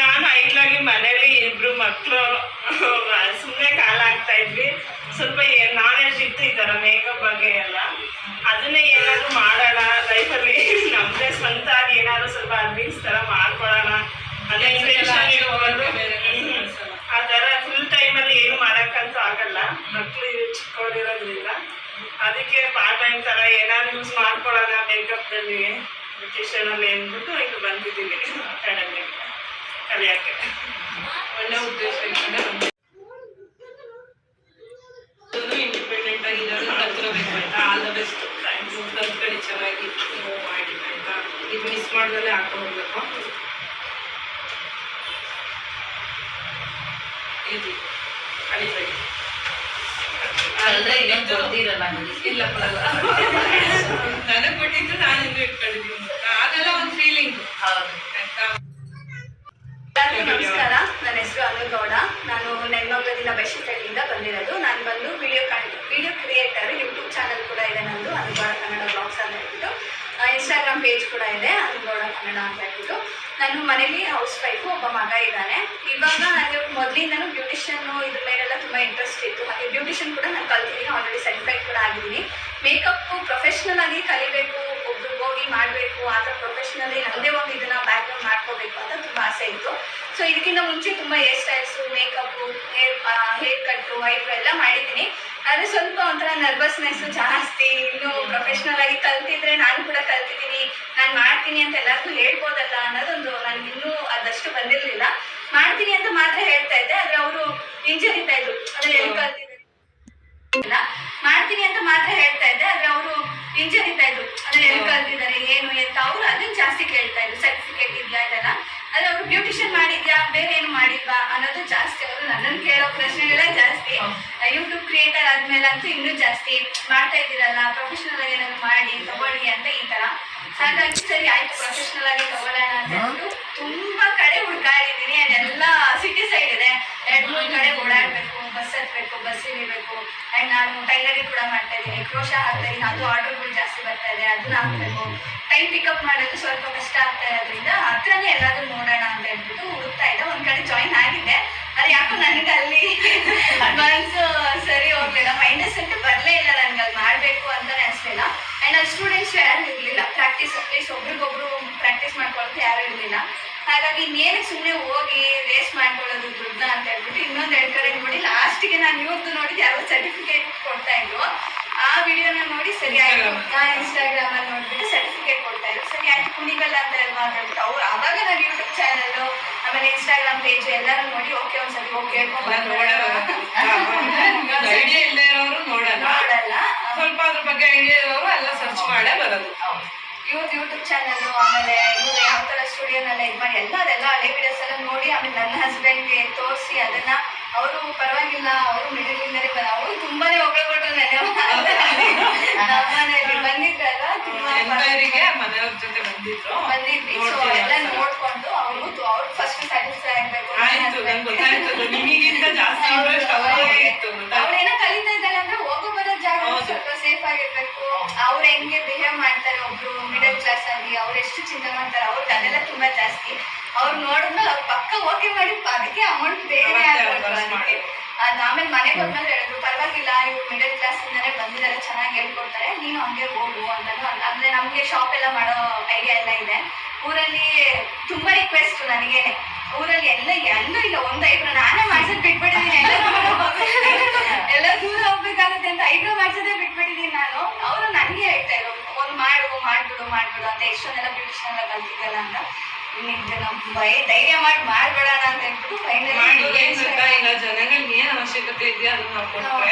ನಾನು ಐಟ್ಲಾಗಿ ಮನೇಲಿ ಇಬ್ರು ಮಕ್ಕಳು ಸುಮ್ಮನೆ ಕಾಲ ಆಗ್ತಾ ಇದ್ವಿ. ಸ್ವಲ್ಪ ನಾಲೆಜ್ ಇತ್ತು ಈ ಥರ ಮೇಕಪ್ ಬಗ್ಗೆ ಎಲ್ಲ. ಅದನ್ನೇ ಏನಾದರೂ ಮಾಡೋಣ ಲೈಫಲ್ಲಿ ನಮ್ಮದೇ ಸ್ವಂತ ಆಗಿ ಏನಾದರೂ ಸ್ವಲ್ಪ ಅರ್ನಿಂಗ್ಸ್ ಥರ ಮಾಡ್ಕೊಳ್ಳೋಣ ಅದೇ ಇಟ್ಕೊಂಡು. ಆ ಥರ ಫುಲ್ ಟೈಮಲ್ಲಿ ಏನು ಮಾಡೋಕ್ಕಂತೂ ಆಗಲ್ಲ. ಮಕ್ಕಳು ಚಿಕ್ಕವರಿರೋದ್ರಿಂದ ಅದಕ್ಕೆ ಪಾರ್ಟ್ ಟೈಮ್ ಥರ ಏನಾದ್ರು ಯೂಸ್ ಮಾಡ್ಕೊಳ್ಳೋಣ ಮೇಕಪ್ನಲ್ಲಿ ಬ್ಯೂಟಿಷನಲ್ಲಿ ಅಂದ್ಬಿಟ್ಟು ಈಗ ಬಂದಿದ್ದೀನಿ ಅಕಾಡೆಮಿ ಕಲಿಯೋಕ್ಕೆ. ಒಳ್ಳೆ ಉದ್ದೇಶ ಬಂದೆ ಇಂಡಿಪೆಂಡೆಂಟ್ ಆಗಿರೋದು ಕಲ್ತಿರೋಬೇಕು ಆಯ್ತಾ ಆಲ್ ದ ಬೆಸ್ಟ್. ಥ್ಯಾಂಕ್ಸ್ ಕಲ್ತ್ಕೊಳ್ಳಿ ಚೆನ್ನಾಗಿ ಮಾಡಿ ಆಯ್ತಾ ಇದು ಮಿಸ್ ಮಾಡ್ದಲ್ಲೇ ಹಾಕೊಂಡು ಹೋಗ್ಬೇಕು. ಇದು ಕಲಿಬೇಡಿ ಅಲ್ಲದೆ ಇನ್ನೊಂದು ಗೊತ್ತಿರಲ್ಲ ನನಗೆ. ಇಲ್ಲ ಕೊಡಲ್ಲ ನನಗೆ ಕೊಟ್ಟಿದ್ದು ನಾನು ಇನ್ನೂ ಇಟ್ಕೊಂಡಿದ್ದೀನಿ ಅದೆಲ್ಲ ಒಂದು ಫೀಲಿಂಗ್ ಹೌದು. ನಮಸ್ಕಾರ. ನನ್ನ ಹೆಸರು ಅನುಗೌಡ ನಾನು ನೆನ್ಮಗ್ಲದಿಂದ ಬೆಶಿಟಳ್ಳಿಯಿಂದ ಬಂದಿರೋದು. ನಾನು ಬಂದು video video creator YouTube channel ಕೂಡ ಇದೆ ನಂದು. ಅನುಗೌಡ ಕನ್ನಡ ಬ್ಲಾಗ್ಸ್ ಅಂತ ಹೇಳ್ಬಿಟ್ಟು ಇನ್ಸ್ಟಾಗ್ರಾಮ್ ಪೇಜ್ ಕೂಡ ಇದೆ. ಅನುಗೌಡ ಕನ್ನಡ ಅಂತ ಹೇಳ್ಬಿಟ್ಟು. ನಾನು ಮನೇಲಿ ಹೌಸ್ ವೈಫು ಒಬ್ಬ ಮಗ ಇದ್ದಾನೆ. ಇವಾಗ ನನಗೆ ಮೊದಲಿಂದನೂ ಬ್ಯೂಟಿಷಿಯನ್ನು ಇದ್ರ ಮೇಲೆಲ್ಲ ತುಂಬ ಇಂಟ್ರೆಸ್ಟ್ ಇತ್ತು. ಹಾಗೆ ಬ್ಯೂಟಿಷಿಯನ್ ಕೂಡ ನಾನು ಕಲ್ತಿದ್ದೀನಿ ಆಲ್ರೆಡಿ ಸರ್ಟಿಫೈಡ್ ಕೂಡ ಆಗಿದ್ದೀನಿ. ಮೇಕಪ್ಪು ಪ್ರೊಫೆಷ್ನಲ್ ಆಗಿ ಕಲಿಬೇಕು, ಒಬ್ರು ಹೋಗಿ ಮಾಡಬೇಕು, ಆ ಥರ ಪ್ರೊಫೆಷ್ನಲಿ ನಂದೇ ಒಂದು ಇದನ್ನ ಬ್ಯಾಕ್ಗ್ರೌಂಡ್ ಮಾಡ್ಕೋಬೇಕು ಅಂತ ತುಂಬ ಆಸೆ ಇತ್ತು. ಸೊ ಇದಕ್ಕಿಂತ ಮುಂಚೆ ತುಂಬ hair styles makeup hair hair cut eyebrow ಎಲ್ಲ ಮಾಡಿದ್ದೀನಿ. ಆದರೆ ಸ್ವಲ್ಪ ಒಂಥರ ನರ್ವಸ್ನೆಸ್ ಜಾಸ್ತಿ, ಇನ್ನು ಪ್ರೊಫೆಷ್ನಲ್ ಆಗಿ ಕಲ್ತಿದ್ರೆ ನಾನು ಕೂಡ ಕಲ್ತಿದ್ದೀನಿ. ನಾನು ಮಾಡ್ತೀನಿ ಅಂತ ಎಲ್ಲರಿಗೂ ಹೇಳ್ಬೋದಲ್ಲ ಅನ್ನೋದೊಂದು ನನಗೆ ಇನ್ನೂ ಅದಷ್ಟು ಬಂದಿರಲಿಲ್ಲ. ಮಾಡ್ತೀನಿ ಅಂತ ಮಾತ್ರ ಹೇಳ್ತಾ ಇದ್ದೆ ಆದ್ರೆ ಅವರು ಹಿಂಜರಿತಾ ಇದ್ರು. ಅಂದರೆ ಮಾಡ್ತೀನಿ ಅಂತ ಮಾತ್ರ ಹೇಳ್ತಾ ಇದ್ದೆ ಆದ್ರೆ ಅವರು ಹಿಂಜರಿತಾ ಇದ್ರು. ಅಂದ್ರೆ ಎಲ್ಲಿ ಕಲ್ತಿದ್ದಾರೆ ಏನು ಅಂತ ಅವ್ರು ಅದನ್ನ ಜಾಸ್ತಿ ಕೇಳ್ತಾ ಇದ್ರು. ಸರ್ಟಿಫಿಕೇಟ್ ಇದೆಯಾ ಇದೆಲ್ಲ. ಆದ್ರೆ ಅವ್ರು ಬ್ಯೂಟಿಷಿಯನ್ ಮಾಡಿದ್ಯಾ ಬೇರೆ ಏನು ಮಾಡಿಲ್ವಾ ಅನ್ನೋದು ಜಾಸ್ತಿ ಅವರು ನನ್ನನ್ನು ಕೇಳೋ ಪ್ರಶ್ನೆಗಳೇ ಜಾಸ್ತಿ. ಯೂಟ್ಯೂಬ್ ಕ್ರಿಯೇಟರ್ ಆದ್ಮೇಲೆ ಅಂತೂ ಇನ್ನೂ ಜಾಸ್ತಿ. ಮಾಡ್ತಾ ಇದ್ದೀರಲ್ಲ ಪ್ರೊಫೆಷನಲ್ ಏನಾದ್ರು ಮಾಡಿ ತಗೊಳ್ಳಿ ಅಂತ ಈ ತರ. ಹಾಗಾಗಿ ಸರಿ ಆಯ್ತು ಪ್ರೊಫೆಷನಲ್ ಆಗಿ ತಗೊಳ್ಳೋಣ ಅಂತ ಹೇಳ್ಬಿಟ್ಟು ತುಂಬಾ ಕಡೆ ಹುಡುಕಾಡಿದ್ದೀನಿ. ಅದೆಲ್ಲ ಸಿಟಿ ಸೈಡ್ ಇದೆ. ಎರಡ್ ಮೂರು ಕಡೆ ಓಡಾಡ್ಬೇಕು ಬಸ್ ಹತ್ಬೇಕು ಬಸ್ ಇಳಿಬೇಕು. ಅಂಡ್ ನಾನು ಟೈಲರಿಂಗ್ ಕೂಡ ಮಾಡ್ತಾ ಇದ್ದೀನಿ. ಕ್ರೋಶ ಹಾಕ್ತಾ ಇದ್ದೀನಿ. ಅದು ಆರ್ಡರ್ಗಳು ಜಾಸ್ತಿ ಬರ್ತಾ ಇದೆ ಅದನ್ನ ಹಾಕ್ಬೇಕು. ಟೈಮ್ ಪಿಕಪ್ ಮಾಡೋದು ಸ್ವಲ್ಪ ಕಷ್ಟ ಆಗ್ತಾ ಇರೋದ್ರಿಂದ ಹತ್ರನೇ ಎಲ್ಲಾದ್ರೂ ನೋಡೋಣ ಅಂತ ಹೇಳ್ಬಿಟ್ಟು ಹುಡುಕ್ತಾ ಇದ್ದೆ. ಒಂದ್ ಕಡೆ ಜಾಯಿನ್ ಆಗಿದೆ ಅದು ಯಾಕೋ ನನಗೆ ಅಲ್ಲಿ ಅಡ್ವಾನ್ಸ್ ಸರಿ ಹೋಗ್ಲಿಲ್ಲ. ಮೈನಸ್ ಅಂತ ಬರಲೇ ಇಲ್ಲ ನನ್ಗೆ ಅಲ್ಲಿ ಮಾಡಬೇಕು ಅಂತಾನೆ ಅನಿಸ್ಲಿಲ್ಲ. ಆ್ಯಂಡ್ ಅಲ್ಲಿ ಸ್ಟೂಡೆಂಟ್ಸ್ ಯಾರು ಇರಲಿಲ್ಲ. ಪ್ರಾಕ್ಟೀಸ್ ಅಟ್ಲೀಸ್ಟ್ ಒಬ್ರಿಗೊಬ್ರು ಪ್ರಾಕ್ಟೀಸ್ ಮಾಡ್ಕೊಳಕ್ಕೆ ಯಾರು ಇರಲಿಲ್ಲ. ಹಾಗಾಗಿ ಇನ್ನೇನು ಸುಮ್ಮನೆ ಹೋಗಿ ವೇಸ್ಟ್ ಮಾಡ್ಕೊಳ್ಳೋದು ದುಡ್ಡ ಅಂತ ಹೇಳ್ಬಿಟ್ಟು ಇನ್ನೊಂದು ಎರಡು ಕಡೆ ನೋಡಿ ಲಾಸ್ಟಿಗೆ ನಾನು ಇವ್ರದ್ದು ನೋಡಿದ್ದು ಯಾರೋ ಸರ್ಟಿಫಿಕೇಟ್ ಕೊಡ್ತಾ ಇದ್ರು. ಆ ವಿಡಿಯೋನ ನೋಡಿ ಸರಿ ಆಯ್ತು. ಇನ್ಸ್ಟಾಗ್ರಾಮ್ ಅಲ್ಲಿ ನೋಡ್ಬಿಟ್ಟು ಸರ್ಟಿಫಿಕೇಟ್ ಕೊಡ್ತಾ ಇದ್ರು. ಸರಿ ಆಯ್ತು ಕುಣಿಗಲ್ಲ ಅಂತ ಹೇಳ್ಬಾರ್ದು ಅವ್ರು ಅವಾಗ ನಾನು ಯೂಟ್ಯೂಬ್ ಚಾನಲ್ ಆಮೇಲೆ ಇನ್ಸ್ಟಾಗ್ರಾಮ್ ಪೇಜ್ ಎಲ್ಲರೂ ನೋಡಿ ಓಕೆ ಒಂದ್ಸರಿ ಓಕೆ ಐಡಿಯಾ ಇಲ್ಲದೆ ಇರೋರು ನೋಡಲ್ಲ. ಸ್ವಲ್ಪ ಅದ್ರ ಬಗ್ಗೆ ಐಡಿಯಾ ಇರೋರು ಎಲ್ಲ ಸರ್ಚ್ ಮಾಡೇ ಬರೋದು. ಇವ್ರದ್ದು ಯೂಟ್ಯೂಬ್ ಚಾನಲ್ ಆಮೇಲೆ ಇವ್ರು ಯಾವ ತರ ಸ್ಟುಡಿಯೋನೆಲ್ಲ ಇದು ಮಾಡಿ ಎಲ್ಲ ಅದೆಲ್ಲ ಹಳೆ ವಿಡಿಯೋಸ್ ಎಲ್ಲ ನೋಡಿ ಆಮೇಲೆ ನನ್ನ ಹಸ್ಬೆಂಡ್ಗೆ ತೋರಿಸಿ ಅದನ್ನ ಅವರು ಪರವಾಗಿಲ್ಲ ಅವರು ಮಿಡಲಿಂದಲೇ ಬಂದ ಅವರು ತುಂಬಾನೇ ನೆನೆ ನಮ್ಮನೇಲಿ ಬಂದಿದ್ರಲ್ಲ ತುಂಬಾ ಮನೆಯವ್ರ ಜೊತೆ ಬಂದಿದ್ರು. ಬಂದಿದ್ವಿ. ಸೊ ಎಲ್ಲ. ನೋಡ್ಕೊಂಡು ಅವರು ಆಯ್ತು ನಂಗೆ ಗೊತ್ತಾಯ್ತು. ನಿಮಗಿಂತ ಜಾಸ್ತಿ ಇತ್ತು ಗೊತ್ತಾ? ಕಲಿತಾ ಇದ್ದಾಳೆ ಅಂದ್ರೆ ಹೋಗೋ ಬರೋ ಜಾಗ. ಸ್ವಲ್ಪ ಸೇಫ್ ಆಗಿರ್ಬೇಕು. ಅವ್ರು ಹೆಂಗೆ ಬಿಹೇವ್ ಮಾಡ್ತಾರೆ ಒಬ್ರು ಮಿಡಲ್ ಕ್ಲಾಸ್ ಆಗಿ ಅವ್ರು ಎಷ್ಟು ಚಿಂತೆ ಮಾಡ್ತಾರೆ ಅವ್ರಿಗೆ ಅದೆಲ್ಲ ತುಂಬಾ ಜಾಸ್ತಿ. ಅವ್ರು ನೋಡಿದ್ಮೇಲೆ ಅವ್ರು ಪಕ್ಕ ಓಕೆ ಮಾಡಿ ಅದಕ್ಕೆ ಅಮೌಂಟ್ ಬೇರೆ. ಅದ್ ಆಮೇಲೆ ಮನೆಗೆ ಹೋದ್ಮೇಲೆ ಹೇಳಿದ್ರು ಪರವಾಗಿಲ್ಲ ಇವ್ರು ಮಿಡಲ್ ಕ್ಲಾಸ್ ಇಂದಾನೆ ಬಂದಿದ್ದಾರೆ ಚೆನ್ನಾಗಿ ಹೇಳ್ಕೊಡ್ತಾರೆ ನೀನು ಹಂಗೆ ಹೋಗು ಅಂದ್- ಅಂದ್ರೆ ನಮ್ಗೆ ಶಾಪ್ ಎಲ್ಲ ಮಾಡೋ ಐಡಿಯಾ ಎಲ್ಲ ಇದೆ. ಊರಲ್ಲಿ ತುಂಬಾ ರಿಕ್ವೆಸ್ಟ್ ನನಗೇನೆ ಊರಲ್ಲಿ ಎಲ್ಲ ಎಲ್ಲೂ ಇಲ್ಲ ಒಂದ್ ಐಬ್ರೋ. ನಾನೇ ಮಾಡ್ಸೋದ್ ಬಿಟ್ಬಿಟ್ಟಿದ್ದೀನಿ ಎಲ್ಲ ದೂರ ಹೋಗ್ಬೇಕು. ಎಲ್ಲ ದೂರ ಹೋಗ್ಬೇಕಾಗುತ್ತೆ ಅಂತ ಐಬ್ರೋ ಮಾಡ್ಸೋದೇ ಬಿಟ್ಬಿಟ್ಟಿದ್ದೀನಿ ನಾನು. ಅವರು ನನಗೆ ಹೇಳ್ತಾ ಇದ್ರು ಒಂದ್ ಮಾಡು ಮಾಡ್ಬಿಡು ಮಾಡ್ಬಿಡು ಅಂತ ಎಷ್ಟೊಂದೆಲ್ಲ ಬ್ಯೂಟಿಷನ್ ಎಲ್ಲ ಕಲ್ತಿದ್ದಲ್ಲ ಅಂತ. ನಿಮ್ಗೆ ನಮ್ ಭಯ ಧೈರ್ಯ ಮಾಡಿ ಮಾಡ್ಬೇಡಣ ಅಂತ ಹೇಳ್ಬಿಟ್ಟು ಈಗ ಜನಗಳಿಗೆ ಏನ್ ಅವಶ್ಯಕತೆ ಇದೆಯಾ ಅದನ್ನ ನಾವು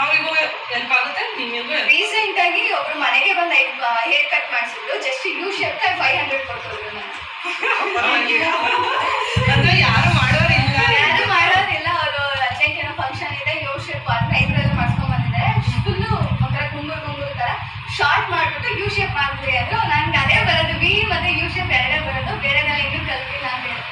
ಅವ್ರಿಗೂ ಹೆಲ್ಪ್ ಆಗುತ್ತೆ ನಿಮಗೂ ರೀಸೆಂಟ್ ಆಗಿ ಒಬ್ರು ಮನೆಗೆ ಬಂದ ಹೇರ್ ಕಟ್ ಮಾಡಿಸಿದ್ರು just U shape five hundred ಕೊಟ್ಟರು ಅಂದ್ರೆ ಯಾರು ಮಾಡೋರಿಲ್ಲ ಯಾರು ಮಾಡೋದಿಲ್ಲ ಅವರು ಅರ್ಜೆಂಟ್ ಏನೋ ಫಂಕ್ಷನ್ ಇದೆ ಯು ಶೇಪ್ ಅಂತ ಇದ್ರಲ್ಲಿ ಮಾಡ್ಸ್ಕೊಂಡ್ ಬಂದಿದ್ದಾರೆ ಫುಲ್ಲು ಒಂಥರ ಗುಂಗುರು ಗುಂಗುರು ತರ ಶಾರ್ಟ್ ಮಾಡ್ಬಿಟ್ಟು ಯು ಶೇಪ್ ಮಾಡಿದ್ರಿ ಅಂದ್ರು ನನ್ಗೆ ಅದೇ ಬರೋದು ವಿ ಮತ್ತೆ ಯು ಶೇಪ್ ಎರಡೇ ಬರೋದು ಬೇರೆದೆಲ್ಲ ಇನ್ನೂ ಕಲ್ತಿಲ್ಲ ಅಂತ ಹೇಳಿ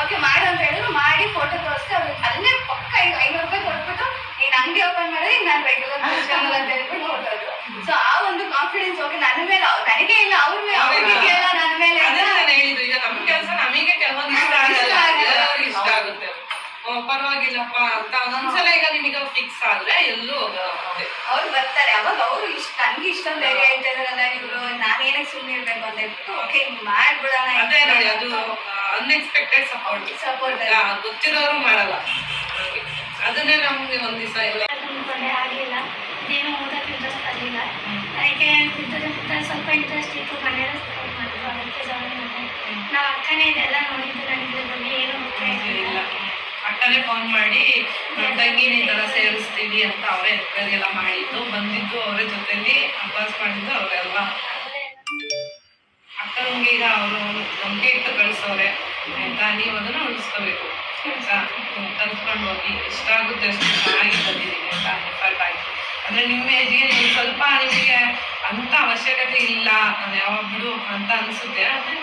ಓಕೆ ಮಾಡು ಅಂತ ಹೇಳಿದ್ರು ಮಾಡಿ ಫೋಟೋ ತೋರಿಸಿ ಅವ್ರಿಗೆ ಅಲ್ಲೇ ಪಕ್ಕ ಈಗ ಐನೂರು ರೂಪಾಯಿ ಕೊಟ್ಬಿಟ್ಟು ನೀನು ಅಂಗಡಿ ಓಪನ್ ಮಾಡಿದ್ರೆ ಈಗ ನಾನು ರೆಗ್ಯುಲರ್ ಕಸ್ಟಮರ್ ಅಂತ ಹೇಳ್ಬಿಟ್ಟು ಹೊರಟೋದು ಸೊ ಆ ಒಂದು ನನ್ನ ಮೇಲೆ ನನಗೆ ಇಲ್ಲ ಅವ್ರಿಗೆ ಅವ್ರಿಗೆ ಕೇಳ ನನ್ನ ಮೇಲೆ ಅದೇ ನಾನು ಹೇಳಿದ್ದು ಈಗ ನಮ್ಮ ಕೆಲಸ ನಮಗೆ ಕೆಲವೊಂದು ಇಷ್ಟ ಆಗಲ್ಲ. ಕೆಲವ್ರಿಗೆ ಇಷ್ಟ ಆಗುತ್ತೆ. ಓ, ಪರವಾಗಿಲ್ಲಪ್ಪ ಅಂತ ಒಂದೊಂದ್ಸಲ ಈಗ ನಿಮಗೆ ಫಿಕ್ಸ್ ಆದ್ರೆ ಎಲ್ಲೂ ಅವ್ರು. ಬರ್ತಾರೆ ಅವಾಗ ಅವರು ಇಷ್ಟ ನನ್ಗೆ ಇಷ್ಟೊಂದು ಧೈರ್ಯ ಹೇಳ್ತಾ ಇದಾರಲ್ಲ ಇವರು ನಾನು ಏನಕ್ಕೆ ಸುಮ್ಮನೆ ಇರ್ಬೇಕು ಅಂತ ಹೇಳ್ಬಿಟ್ಟು ಓಕೆ ಮಾಡ್ಬಿಡೋಣ ಅದೇ ನೋಡಿ ಅದು ಅನ್ಎಕ್ಸ್ಪೆಕ್ಟೆಡ್ ಸಪೋರ್ಟ್ ಸಪೋರ್ಟ್ ಗೊತ್ತಿರೋರು ಮಾಡಲ್ಲ. ಅದನ್ನೇ ನಮ್ಗೆ ಒಂದ್ ದಿವಸ ಇಲ್ಲ ಅನ್ಕೊಂಡೆ ಆಗಲಿಲ್ಲ ಏನು ಓದೋಕೆ ಇಂಟ್ರೆಸ್ಟ್ ಬರಲಿಲ್ಲ ಅದಕ್ಕೆ ಸ್ವಲ್ಪ ಇಂಟ್ರೆಸ್ಟ್ ಇತ್ತು ಮನೆಯಲ್ಲ ಸಪೋರ್ಟ್ ಮಾಡಿದ್ರು ಅದಕ್ಕೆ ಜಾಯಿನ್ ಮಾಡಿದೆ ನಾವು ಅಕ್ಕನೇ ಇದೆಲ್ಲ ನೋಡಿದ್ದು ನನಗೆ ಇದ್ರ ಬಗ್ಗೆ ಏನು ಗೊತ್ತಿಲ್ಲ ಅಕ್ಕನೇ ಫೋನ್ ಮಾಡಿ ನಮ್ಮ ತಂಗಿನ ಈ ತರ ಸೇರಿಸ್ತೀವಿ ಅಂತ ಅವರೇ ಎಲ್ಲ ಮಾಡಿದ್ದು. ಬಂದಿದ್ದು ಅವರ ಜೊತೆಲಿ ಅಭ್ಯಾಸ ಮಾಡಿದ್ದು ಅವರೆಲ್ಲ ಅಕ್ಕನಿಗೆ ಈಗ ಅವರು ನಂಬಿಕೆ ಇಟ್ಟು ಕಳಿಸೋರೆ ಆಯ್ತಾ? ನೀವು ಅದನ್ನು ಉಳಿಸ್ಕೋಬೇಕು. ಆಯ್ತಾ? ಕಲ್ತ್ಕೊಂಡು ಹೋಗಿ. ಎಷ್ಟಾಗುತ್ತೆ ಅಷ್ಟು ಚೆನ್ನಾಗಿ ಬಂದಿದ್ದೀನಿ ಅಂತ ಎಫರ್ಟ್ ಅಂದ್ರೆ ನಿಮ್ಮ ಏಜ್ಗೆ ನೀವು ಸ್ವಲ್ಪ ನಿಮಗೆ ಅಂತ ಅವಶ್ಯಕತೆ ಇಲ್ಲ. ಅದು ಯಾವಾಗ ಬಿಡು ಅಂತ ಅನ್ಸುತ್ತೆ. ಆದರೆ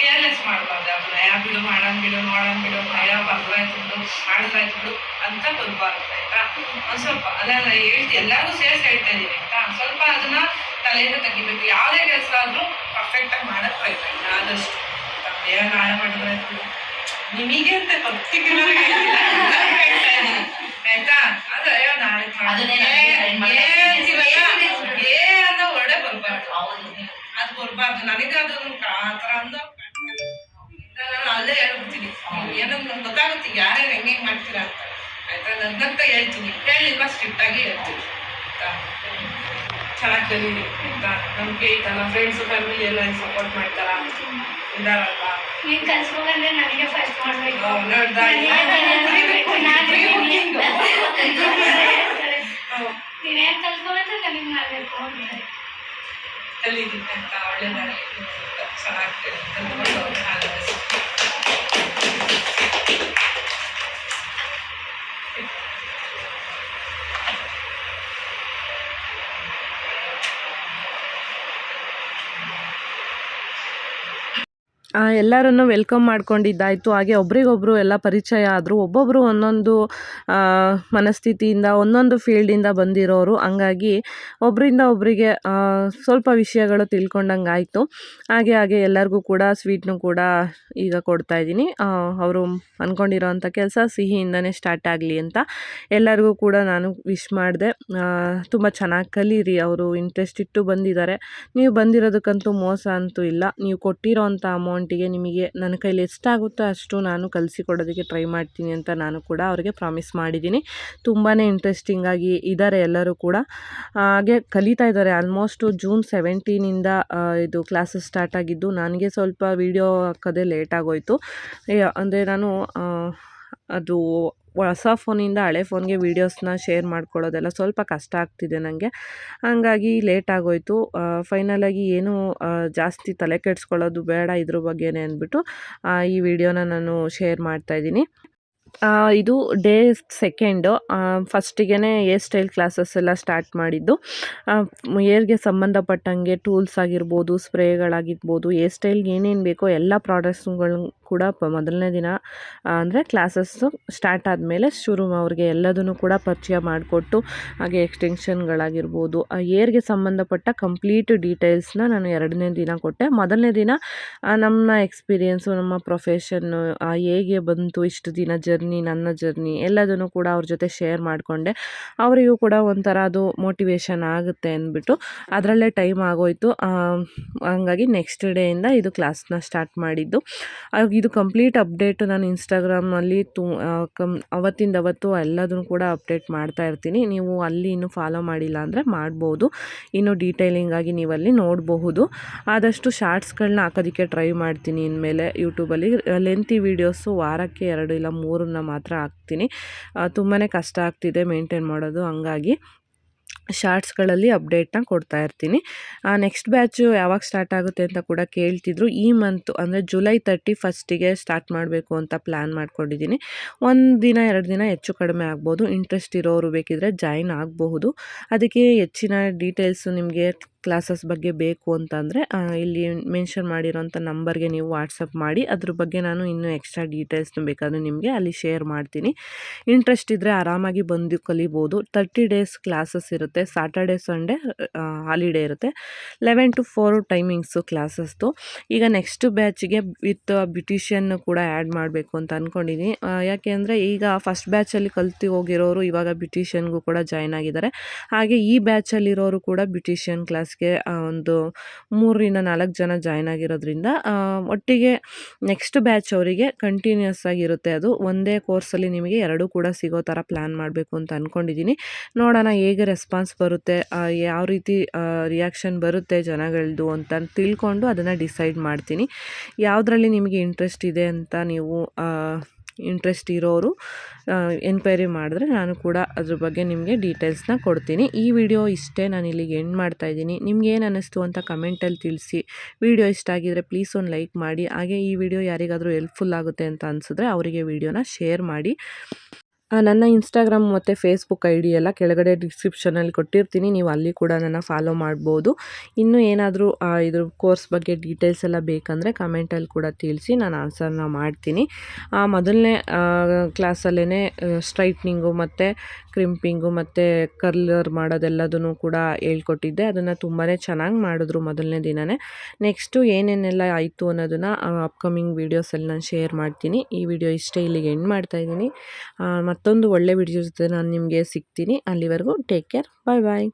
ಕೇರ್ಲೆಸ್ ಮಾಡಬಾರ್ದು. ಅದನ್ನ ಯಾ ಬಿಡು ಮಾಡೋಣ ಬಿಡು ನೋಡೋಣ ಬಿಡು ಯಾವ ಬರ್ದಾಯ್ತು ಬಿಡು ಮಾಡಿದ್ರಾಯ್ತು ಬಿಡು ಅಂತ ಬರ್ಬಾರ್ದು ಆಯ್ತಾ? ಒಂದು ಸ್ವಲ್ಪ ಅದನ್ನ ಹೇಳ್ತಿ ಎಲ್ಲರೂ ಸೇರಿಸಿ ಹೇಳ್ತಾ ಇದೀನಿ ಆಯ್ತಾ? ಸ್ವಲ್ಪ ಅದನ್ನ ತಲೆಯಿಂದ ತೆಗಿಬೇಕು. ಯಾವುದೇ ಕೆಲಸ ಆದರೂ ಪರ್ಫೆಕ್ಟ್ ಆಗಿ ಮಾಡಕ್ ಪ್ರಯತ್ನ ಆದಷ್ಟು? ಬೇಗ ನಾಳೆ ಮಾಡಿದ್ರೆ ಆಯ್ತು ಬಿಡು. ನಿಮಗೆ ಅಂತ ಪರ್ಟಿಕ್ಯುಲರ್ ಆಯ್ತಾ? ಅದೇ ಅಯ್ಯೋ ನಾಳೆ ಮಾಡ್ತೀನಿ. ಅದು ಬರ್ಬಾರ್ದು. ನನಗೆ ಅದು ಆ ಥರ ಅಂದ ನಾನು ಅಲ್ಲೇ ಹೇಳ್ಬಿಡ್ತೀನಿ ಏನೋ ನಂಗೆ ಗೊತ್ತಾಗುತ್ತೆ ಯಾರ್ಯಾರು ಹೆಂಗೆ ಹೆಂಗೆ ಮಾಡ್ತೀರಾ ಅಂತ. ಆಯ್ತಾ? ನನ್ನಂತ ಹೇಳ್ತೀನಿ. ಹೇಳಿಲ್ವಾ? ಸ್ಟ್ರಿಕ್ಟಾಗಿ ಹೇಳ್ತೀನಿ. ಆಯ್ತಾ? ಚೆನ್ನಾಗಿ ಕಲೀರಿ ಆಯ್ತಾ? ನಮ್ಗೆ ಐತಲ್ಲ ಫ್ರೆಂಡ್ಸು ಫ್ಯಾಮಿಲಿ ಎಲ್ಲ ಸಪೋರ್ಟ್ ಮಾಡ್ತಾರ? ಇದಾರಲ್ಲ ನೀನು ಕಲ್ಸ್ಬೇಕಂದ್ರೆ ನನಗೆ ಫಸ್ಟ್ ಮಾಡ್ಬೇಕು. ನೀನೇನ್ ಕಲ್ತ್ಕೊಂಡ್ರೆ ನನಗೆ ಮಾಡ್ಬೇಕು ಅಂತಾರೆ ಕಲೀರಿ ಅಂತ ಒಳ್ಳೆದಾಗಲಿ ಚೆನ್ನಾಗಿ ಎಲ್ಲರನ್ನು ವೆಲ್ಕಮ್ ಮಾಡ್ಕೊಂಡಿದ್ದಾಯಿತು. ಹಾಗೆ ಒಬ್ರಿಗೊಬ್ರು ಎಲ್ಲ ಪರಿಚಯ ಆದರೂ. ಒಬ್ಬೊಬ್ಬರು ಒಂದೊಂದು ಮನಸ್ಥಿತಿಯಿಂದ, ಒಂದೊಂದು ಫೀಲ್ಡಿಂದ ಬಂದಿರೋರು. ಹಂಗಾಗಿ ಒಬ್ಬರಿಂದ ಒಬ್ಬರಿಗೆ ಸ್ವಲ್ಪ ವಿಷಯಗಳು ತಿಳ್ಕೊಂಡಂಗೆ ಆಯಿತು ಹಾಗೆ ಹಾಗೆ ಎಲ್ಲರಿಗೂ ಕೂಡ ಸ್ವೀಟ್ನು ಕೂಡ ಈಗ ಕೊಡ್ತಾ ಇದ್ದೀನಿ. ಅವರು ಅಂದ್ಕೊಂಡಿರೋವಂಥ ಕೆಲಸ ಸಿಹಿಯಿಂದನೇ ಸ್ಟಾರ್ಟ್ ಆಗಲಿ ಅಂತ ಎಲ್ಲರಿಗೂ ಕೂಡ ನಾನು ವಿಶ್ ಮಾಡಿದೆ. ತುಂಬ ಚೆನ್ನಾಗಿ ಕಲೀರಿ. ಅವರು ಇಂಟ್ರೆಸ್ಟ್ ಇಟ್ಟು ಬಂದಿದ್ದಾರೆ. ನೀವು ಬಂದಿರೋದಕ್ಕಂತೂ ಮೋಸ ಅಂತೂ ಇಲ್ಲ. ನೀವು ಕೊಟ್ಟಿರೋ ಅಂಥ ಅಮೌಂಟಿಗೆ ನಿಮಗೆ ನನ್ನ ಕೈಲಿ ಎಷ್ಟಾಗುತ್ತೋ ಅಷ್ಟು ನಾನು ಕಲಿಸಿಕೊಡೋದಕ್ಕೆ ಟ್ರೈ ಮಾಡ್ತೀನಿ ಅಂತ ನಾನು ಕೂಡ ಅವರಿಗೆ ಪ್ರಾಮಿಸ್ ಮಾಡಿದ್ದೀನಿ. ತುಂಬಾ ಇಂಟ್ರೆಸ್ಟಿಂಗಾಗಿ ಇದ್ದಾರೆ ಎಲ್ಲರೂ ಕೂಡ. ಹಾಗೆ ಕಲಿತಾ ಇದ್ದಾರೆ. ಆಲ್ಮೋಸ್ಟು ಜೂನ್ ಸೆವೆಂಟೀನಿಂದ ಇದು ಕ್ಲಾಸಸ್ ಸ್ಟಾರ್ಟ್ ಆಗಿದ್ದು ನನಗೆ ಸ್ವಲ್ಪ ವೀಡಿಯೋ ಹಾಕೋದೇ ಲೇಟ್ ಆಗೋಯಿತು. ಅಂದರೆ ನಾನು ಅದು ಹೊಸ ಫೋನಿಂದ ಹಳೆ ಫೋನ್ಗೆ ವೀಡಿಯೋಸ್ನ ಶೇರ್ ಮಾಡ್ಕೊಳ್ಳೋದೆಲ್ಲ ಸ್ವಲ್ಪ ಕಷ್ಟ ಆಗ್ತಿದೆ ನನಗೆ. ಹಾಗಾಗಿ ಲೇಟ್ ಆಗೋಯಿತು. ಫೈನಲಾಗಿ ಏನು ಜಾಸ್ತಿ ತಲೆ ಕೆಡಿಸ್ಕೊಳ್ಳೋದು ಬೇಡ ಇದ್ರ ಬಗ್ಗೆನೇ ಅಂದ್ಬಿಟ್ಟು ಈ ವಿಡಿಯೋನ ನಾನು ಶೇರ್ ಮಾಡ್ತಾಯಿದ್ದೀನಿ ಇದು ಡೇ ಸೆಕೆಂಡು. ಫಸ್ಟಿಗೆ ಏರ್ ಸ್ಟೈಲ್ ಕ್ಲಾಸಸ್ ಎಲ್ಲ ಸ್ಟಾರ್ಟ್ ಮಾಡಿದ್ದು. ಏರ್ಗೆ ಸಂಬಂಧಪಟ್ಟಂಗೆ ಟೂಲ್ಸ್ ಆಗಿರ್ಬೋದು, ಸ್ಪ್ರೇಗಳಾಗಿರ್ಬೋದು ಏರ್ ಸ್ಟೈಲ್ಗೆ ಏನೇನು ಬೇಕೋ ಎಲ್ಲ ಪ್ರಾಡಕ್ಟ್ಸ್ಗಳು ಕೂಡ ಮೊದಲನೇ ದಿನ ಅಂದರೆ ಕ್ಲಾಸಸ್ಸು ಸ್ಟಾರ್ಟ್ ಆದಮೇಲೆ ಶುರು ಅವ್ರಿಗೆ ಎಲ್ಲದನ್ನು ಕೂಡ ಪರಿಚಯ ಮಾಡಿಕೊಟ್ಟು, ಹಾಗೆ ಎಕ್ಸ್ಟೆನ್ಷನ್ಗಳಾಗಿರ್ಬೋದು ಆ ಏರ್ಗೆ ಸಂಬಂಧಪಟ್ಟ ಕಂಪ್ಲೀಟ್ ಡೀಟೇಲ್ಸ್ನ ನಾನು ಎರಡನೇ ದಿನ ಕೊಟ್ಟೆ. ಮೊದಲನೇ ದಿನ ನಮ್ಮ ಎಕ್ಸ್ಪೀರಿಯೆನ್ಸು ನಮ್ಮ ಪ್ರೊಫೆಷನ್ನು ಹೇಗೆ ಬಂತು, ಇಷ್ಟು ದಿನ ಜರ್ನಿ ನನ್ನ ಜರ್ನಿ ಎಲ್ಲದನ್ನು ಕೂಡ ಅವ್ರ ಜೊತೆ ಶೇರ್ ಮಾಡಿಕೊಂಡೆ. ಅವರಿಗೂ ಕೂಡ ಒಂಥರ ಅದು ಮೋಟಿವೇಶನ್ ಆಗುತ್ತೆ ಅಂದ್ಬಿಟ್ಟು ಅದರಲ್ಲೇ ಟೈಮ್ ಆಗೋಯಿತು. ಹಂಗಾಗಿ ನೆಕ್ಸ್ಟ್ ಡೇಯಿಂದ ಇದು ಕ್ಲಾಸ್ನ ಸ್ಟಾರ್ಟ್ ಮಾಡಿದ್ದು. ಇದು ಕಂಪ್ಲೀಟ್ ಅಪ್ಡೇಟ್ ನಾನು ಇನ್ಸ್ಟಾಗ್ರಾಮಲ್ಲಿ ತು ಕಮ್ ಅವತ್ತಿಂದ ಅವತ್ತು ಎಲ್ಲದನ್ನು ಕೂಡ ಅಪ್ಡೇಟ್ ಮಾಡ್ತಾ ಇರ್ತೀನಿ. ನೀವು ಅಲ್ಲಿ ಇನ್ನೂ ಫಾಲೋ ಮಾಡಿಲ್ಲ ಅಂದರೆ ಮಾಡ್ಬೋದು. ಇನ್ನೂ ಡೀಟೇಲಿಂಗಾಗಿ ನೀವಲ್ಲಿ ನೋಡಬಹುದು. ಆದಷ್ಟು ಶಾರ್ಟ್ಸ್ಗಳನ್ನ ಹಾಕೋದಕ್ಕೆ ಟ್ರೈ ಮಾಡ್ತೀನಿ ಇನ್ಮೇಲೆ ಯೂಟ್ಯೂಬಲ್ಲಿ ಲೆಂತಿ ವೀಡಿಯೋಸು ವಾರಕ್ಕೆ ಎರಡು ಇಲ್ಲ ಮೂರನ್ನ ಮಾತ್ರ ಹಾಕ್ತೀನಿ. ತುಂಬಾ ಕಷ್ಟ ಆಗ್ತಿದೆ ಮೇಂಟೈನ್ ಮಾಡೋದು. ಹಂಗಾಗಿ ಶಾರ್ಟ್ಸ್ಗಳಲ್ಲಿ ಅಪ್ಡೇಟ್ನ ಕೊಡ್ತಾ ಇರ್ತೀನಿ. ನೆಕ್ಸ್ಟ್ ಬ್ಯಾಚು ಯಾವಾಗ ಸ್ಟಾರ್ಟ್ ಆಗುತ್ತೆ ಅಂತ ಕೂಡ ಕೇಳ್ತಿದ್ರು. ಈ ಮಂತು ಅಂದರೆ ಜುಲೈ ತರ್ಟಿ ಫಸ್ಟಿಗೆ ಸ್ಟಾರ್ಟ್ ಮಾಡಬೇಕು ಅಂತ ಪ್ಲ್ಯಾನ್ ಮಾಡ್ಕೊಂಡಿದ್ದೀನಿ. ಒಂದು ದಿನ, ಎರಡು ದಿನ ಹೆಚ್ಚು ಕಡಿಮೆ ಆಗ್ಬೋದು. ಇಂಟ್ರೆಸ್ಟ್ ಇರೋರು ಬೇಕಿದ್ರೆ ಜಾಯಿನ್ ಆಗಬಹುದು. ಅದಕ್ಕೆ ಹೆಚ್ಚಿನ ಡೀಟೇಲ್ಸು ನಿಮಗೆ ಕ್ಲಾಸಸ್ ಬಗ್ಗೆ ಬೇಕು ಅಂತಂದರೆ ಇಲ್ಲಿ ಮೆನ್ಷನ್ ಮಾಡಿರೋಂಥ ನಂಬರ್ಗೆ ನೀವು ವಾಟ್ಸಪ್ ಮಾಡಿ, ಅದ್ರ ಬಗ್ಗೆ ನಾನು ಇನ್ನೂ ಎಕ್ಸ್ಟ್ರಾ ಡೀಟೇಲ್ಸ್ನ ಬೇಕಾದರೆ ನಿಮಗೆ ಅಲ್ಲಿ ಶೇರ್ ಮಾಡ್ತೀನಿ. ಇಂಟ್ರೆಸ್ಟ್ ಇದ್ದರೆ ಆರಾಮಾಗಿ ಬಂದು ಕಲಿಬೋದು. ತರ್ಟಿ ಡೇಸ್ ಕ್ಲಾಸಸ್ ಇರುತ್ತೆ. ಸಾಟರ್ಡೆ ಸಂಡೇ ಹಾಲಿಡೇ ಇರುತ್ತೆ. ಲೆವೆನ್ ಟು ಫೋರ್ ಟೈಮಿಂಗ್ಸು ಕ್ಲಾಸಸ್ದು. ಈಗ ನೆಕ್ಸ್ಟ್ ಬ್ಯಾಚಿಗೆ ವಿತ್ ಬ್ಯೂಟಿಷಿಯನ್ನು ಕೂಡ ಆ್ಯಡ್ ಮಾಡಬೇಕು ಅಂತ ಅಂದ್ಕೊಂಡಿದ್ದೀನಿ ಯಾಕೆ ಅಂದರೆ ಈಗ ಫಸ್ಟ್ ಬ್ಯಾಚಲ್ಲಿ ಕಲ್ತು ಹೋಗಿರೋರು ಇವಾಗ ಬ್ಯೂಟಿಷಿಯನ್ಗೂ ಕೂಡ ಜಾಯ್ನ್ ಆಗಿದ್ದಾರೆ. ಹಾಗೆ ಈ ಬ್ಯಾಚಲ್ಲಿರೋರು ಕೂಡ ಬ್ಯೂಟಿಷಿಯನ್ ಕ್ಲಾಸ್ಗೆ ಒಂದು ಮೂರರಿಂದ ನಾಲ್ಕು ಜನ ಜಾಯ್ನ್ ಆಗಿರೋದ್ರಿಂದ ಒಟ್ಟಿಗೆ ನೆಕ್ಸ್ಟ್ ಬ್ಯಾಚ್ ಅವರಿಗೆ ಕಂಟಿನ್ಯೂಸ್ ಆಗಿರುತ್ತೆ ಅದು ಒಂದೇ ಕೋರ್ಸಲ್ಲಿ ನಿಮಗೆ ಎರಡೂ ಕೂಡ ಸಿಗೋ ಥರ ಪ್ಲ್ಯಾನ್ ಮಾಡಬೇಕು ಅಂತ ಅಂದ್ಕೊಂಡಿದ್ದೀನಿ ನೋಡೋಣ ಹೇಗೆ ರೆಸ್ಪಾನ್ಸ್ ಬರುತ್ತೆ ಯಾವ ರೀತಿ ರಿಯಾಕ್ಷನ್ ಬರುತ್ತೆ ಜನಗಳದ್ದು ಅಂತ ತಿಳ್ಕೊಂಡು ಅದನ್ನು ಡಿಸೈಡ್ ಮಾಡ್ತೀನಿ. ಯಾವುದ್ರಲ್ಲಿ ನಿಮಗೆ ಇಂಟ್ರೆಸ್ಟ್ ಇದೆ ಅಂತ ನೀವು ಇಂಟ್ರೆಸ್ಟ್ ಇರೋರು ಎನ್ಕ್ವೈರಿ ಮಾಡಿದ್ರೆ ನಾನು ಕೂಡ ಅದ್ರ ಬಗ್ಗೆ ನಿಮಗೆ ಡೀಟೇಲ್ಸ್ನ ಕೊಡ್ತೀನಿ. ಈ ವಿಡಿಯೋ ಇಷ್ಟೇ ನಾನು ಇಲ್ಲಿಗೆ ಎಂಡ್ ಮಾಡ್ತಾ ಇದ್ದೀನಿ. ನಿಮ್ಗೆ ಏನು ಅನ್ನಿಸ್ತು ಅಂತ ಕಮೆಂಟಲ್ಲಿ ತಿಳಿಸಿ. ವಿಡಿಯೋ ಇಷ್ಟ ಆಗಿದ್ರೆ ಪ್ಲೀಸ್ ಒಂದು ಲೈಕ್ ಮಾಡಿ. ಹಾಗೆ ಈ ವಿಡಿಯೋ ಯಾರಿಗಾದರೂ ಹೆಲ್ಪ್ಫುಲ್ ಆಗುತ್ತೆ ಅಂತ ಅನಿಸಿದ್ರೆ ಅವರಿಗೆ ವಿಡಿಯೋನ ಶೇರ್ ಮಾಡಿ. ನನ್ನ ಇನ್ಸ್ಟಾಗ್ರಾಮ್ ಮತ್ತು ಫೇಸ್ಬುಕ್ ಐ ಡಿ ಎಲ್ಲ ಕೆಳಗಡೆ ಡಿಸ್ಕ್ರಿಪ್ಷನಲ್ಲಿ ಕೊಟ್ಟಿರ್ತೀನಿ. ನೀವು ಅಲ್ಲಿ ಕೂಡ ನನ್ನ ಫಾಲೋ ಮಾಡ್ಬೋದು. ಇನ್ನೂ ಏನಾದರೂ ಇದ್ರ ಕೋರ್ಸ್ ಬಗ್ಗೆ ಡೀಟೇಲ್ಸ್ ಎಲ್ಲ ಬೇಕಂದರೆ ಕಮೆಂಟಲ್ಲಿ ಕೂಡ ತಿಳಿಸಿ ನಾನು ಆನ್ಸರ್ನ ಮಾಡ್ತೀನಿ. ಮೊದಲನೇ ಕ್ಲಾಸಲ್ಲೇ ಸ್ಟ್ರೈಟ್ನಿಂಗು ಮತ್ತು ಕ್ರಿಂಪಿಂಗು ಮತ್ತು ಕರ್ಲರ್ ಮಾಡೋದೆಲ್ಲದನ್ನು ಕೂಡ ಹೇಳ್ಕೊಟ್ಟಿದ್ದೆ. ಅದನ್ನು ತುಂಬಾ ಚೆನ್ನಾಗಿ ಮಾಡಿದ್ರು ಮೊದಲನೇ ದಿನವೇ ನೆಕ್ಸ್ಟು ಏನೇನೆಲ್ಲ ಆಯಿತು ಅನ್ನೋದನ್ನು ಅಪ್ಕಮಿಂಗ್ ವೀಡಿಯೋಸಲ್ಲಿ ನಾನು ಶೇರ್ ಮಾಡ್ತೀನಿ. ಈ ವಿಡಿಯೋ ಇಷ್ಟೇ ಇಲ್ಲಿಗೆ ಎಂಡ್ ಮಾಡ್ತಾಯಿದ್ದೀನಿ ಮತ್ತೊಂದು ಒಳ್ಳೆ ವಿಡಿಯೋ ಜೊತೆ ನಾನು ನಿಮಗೆ ಸಿಗ್ತೀನಿ. ಅಲ್ಲಿವರೆಗೂ ಟೇಕ್ ಕೇರ್ ಬಾಯ್ ಬಾಯ್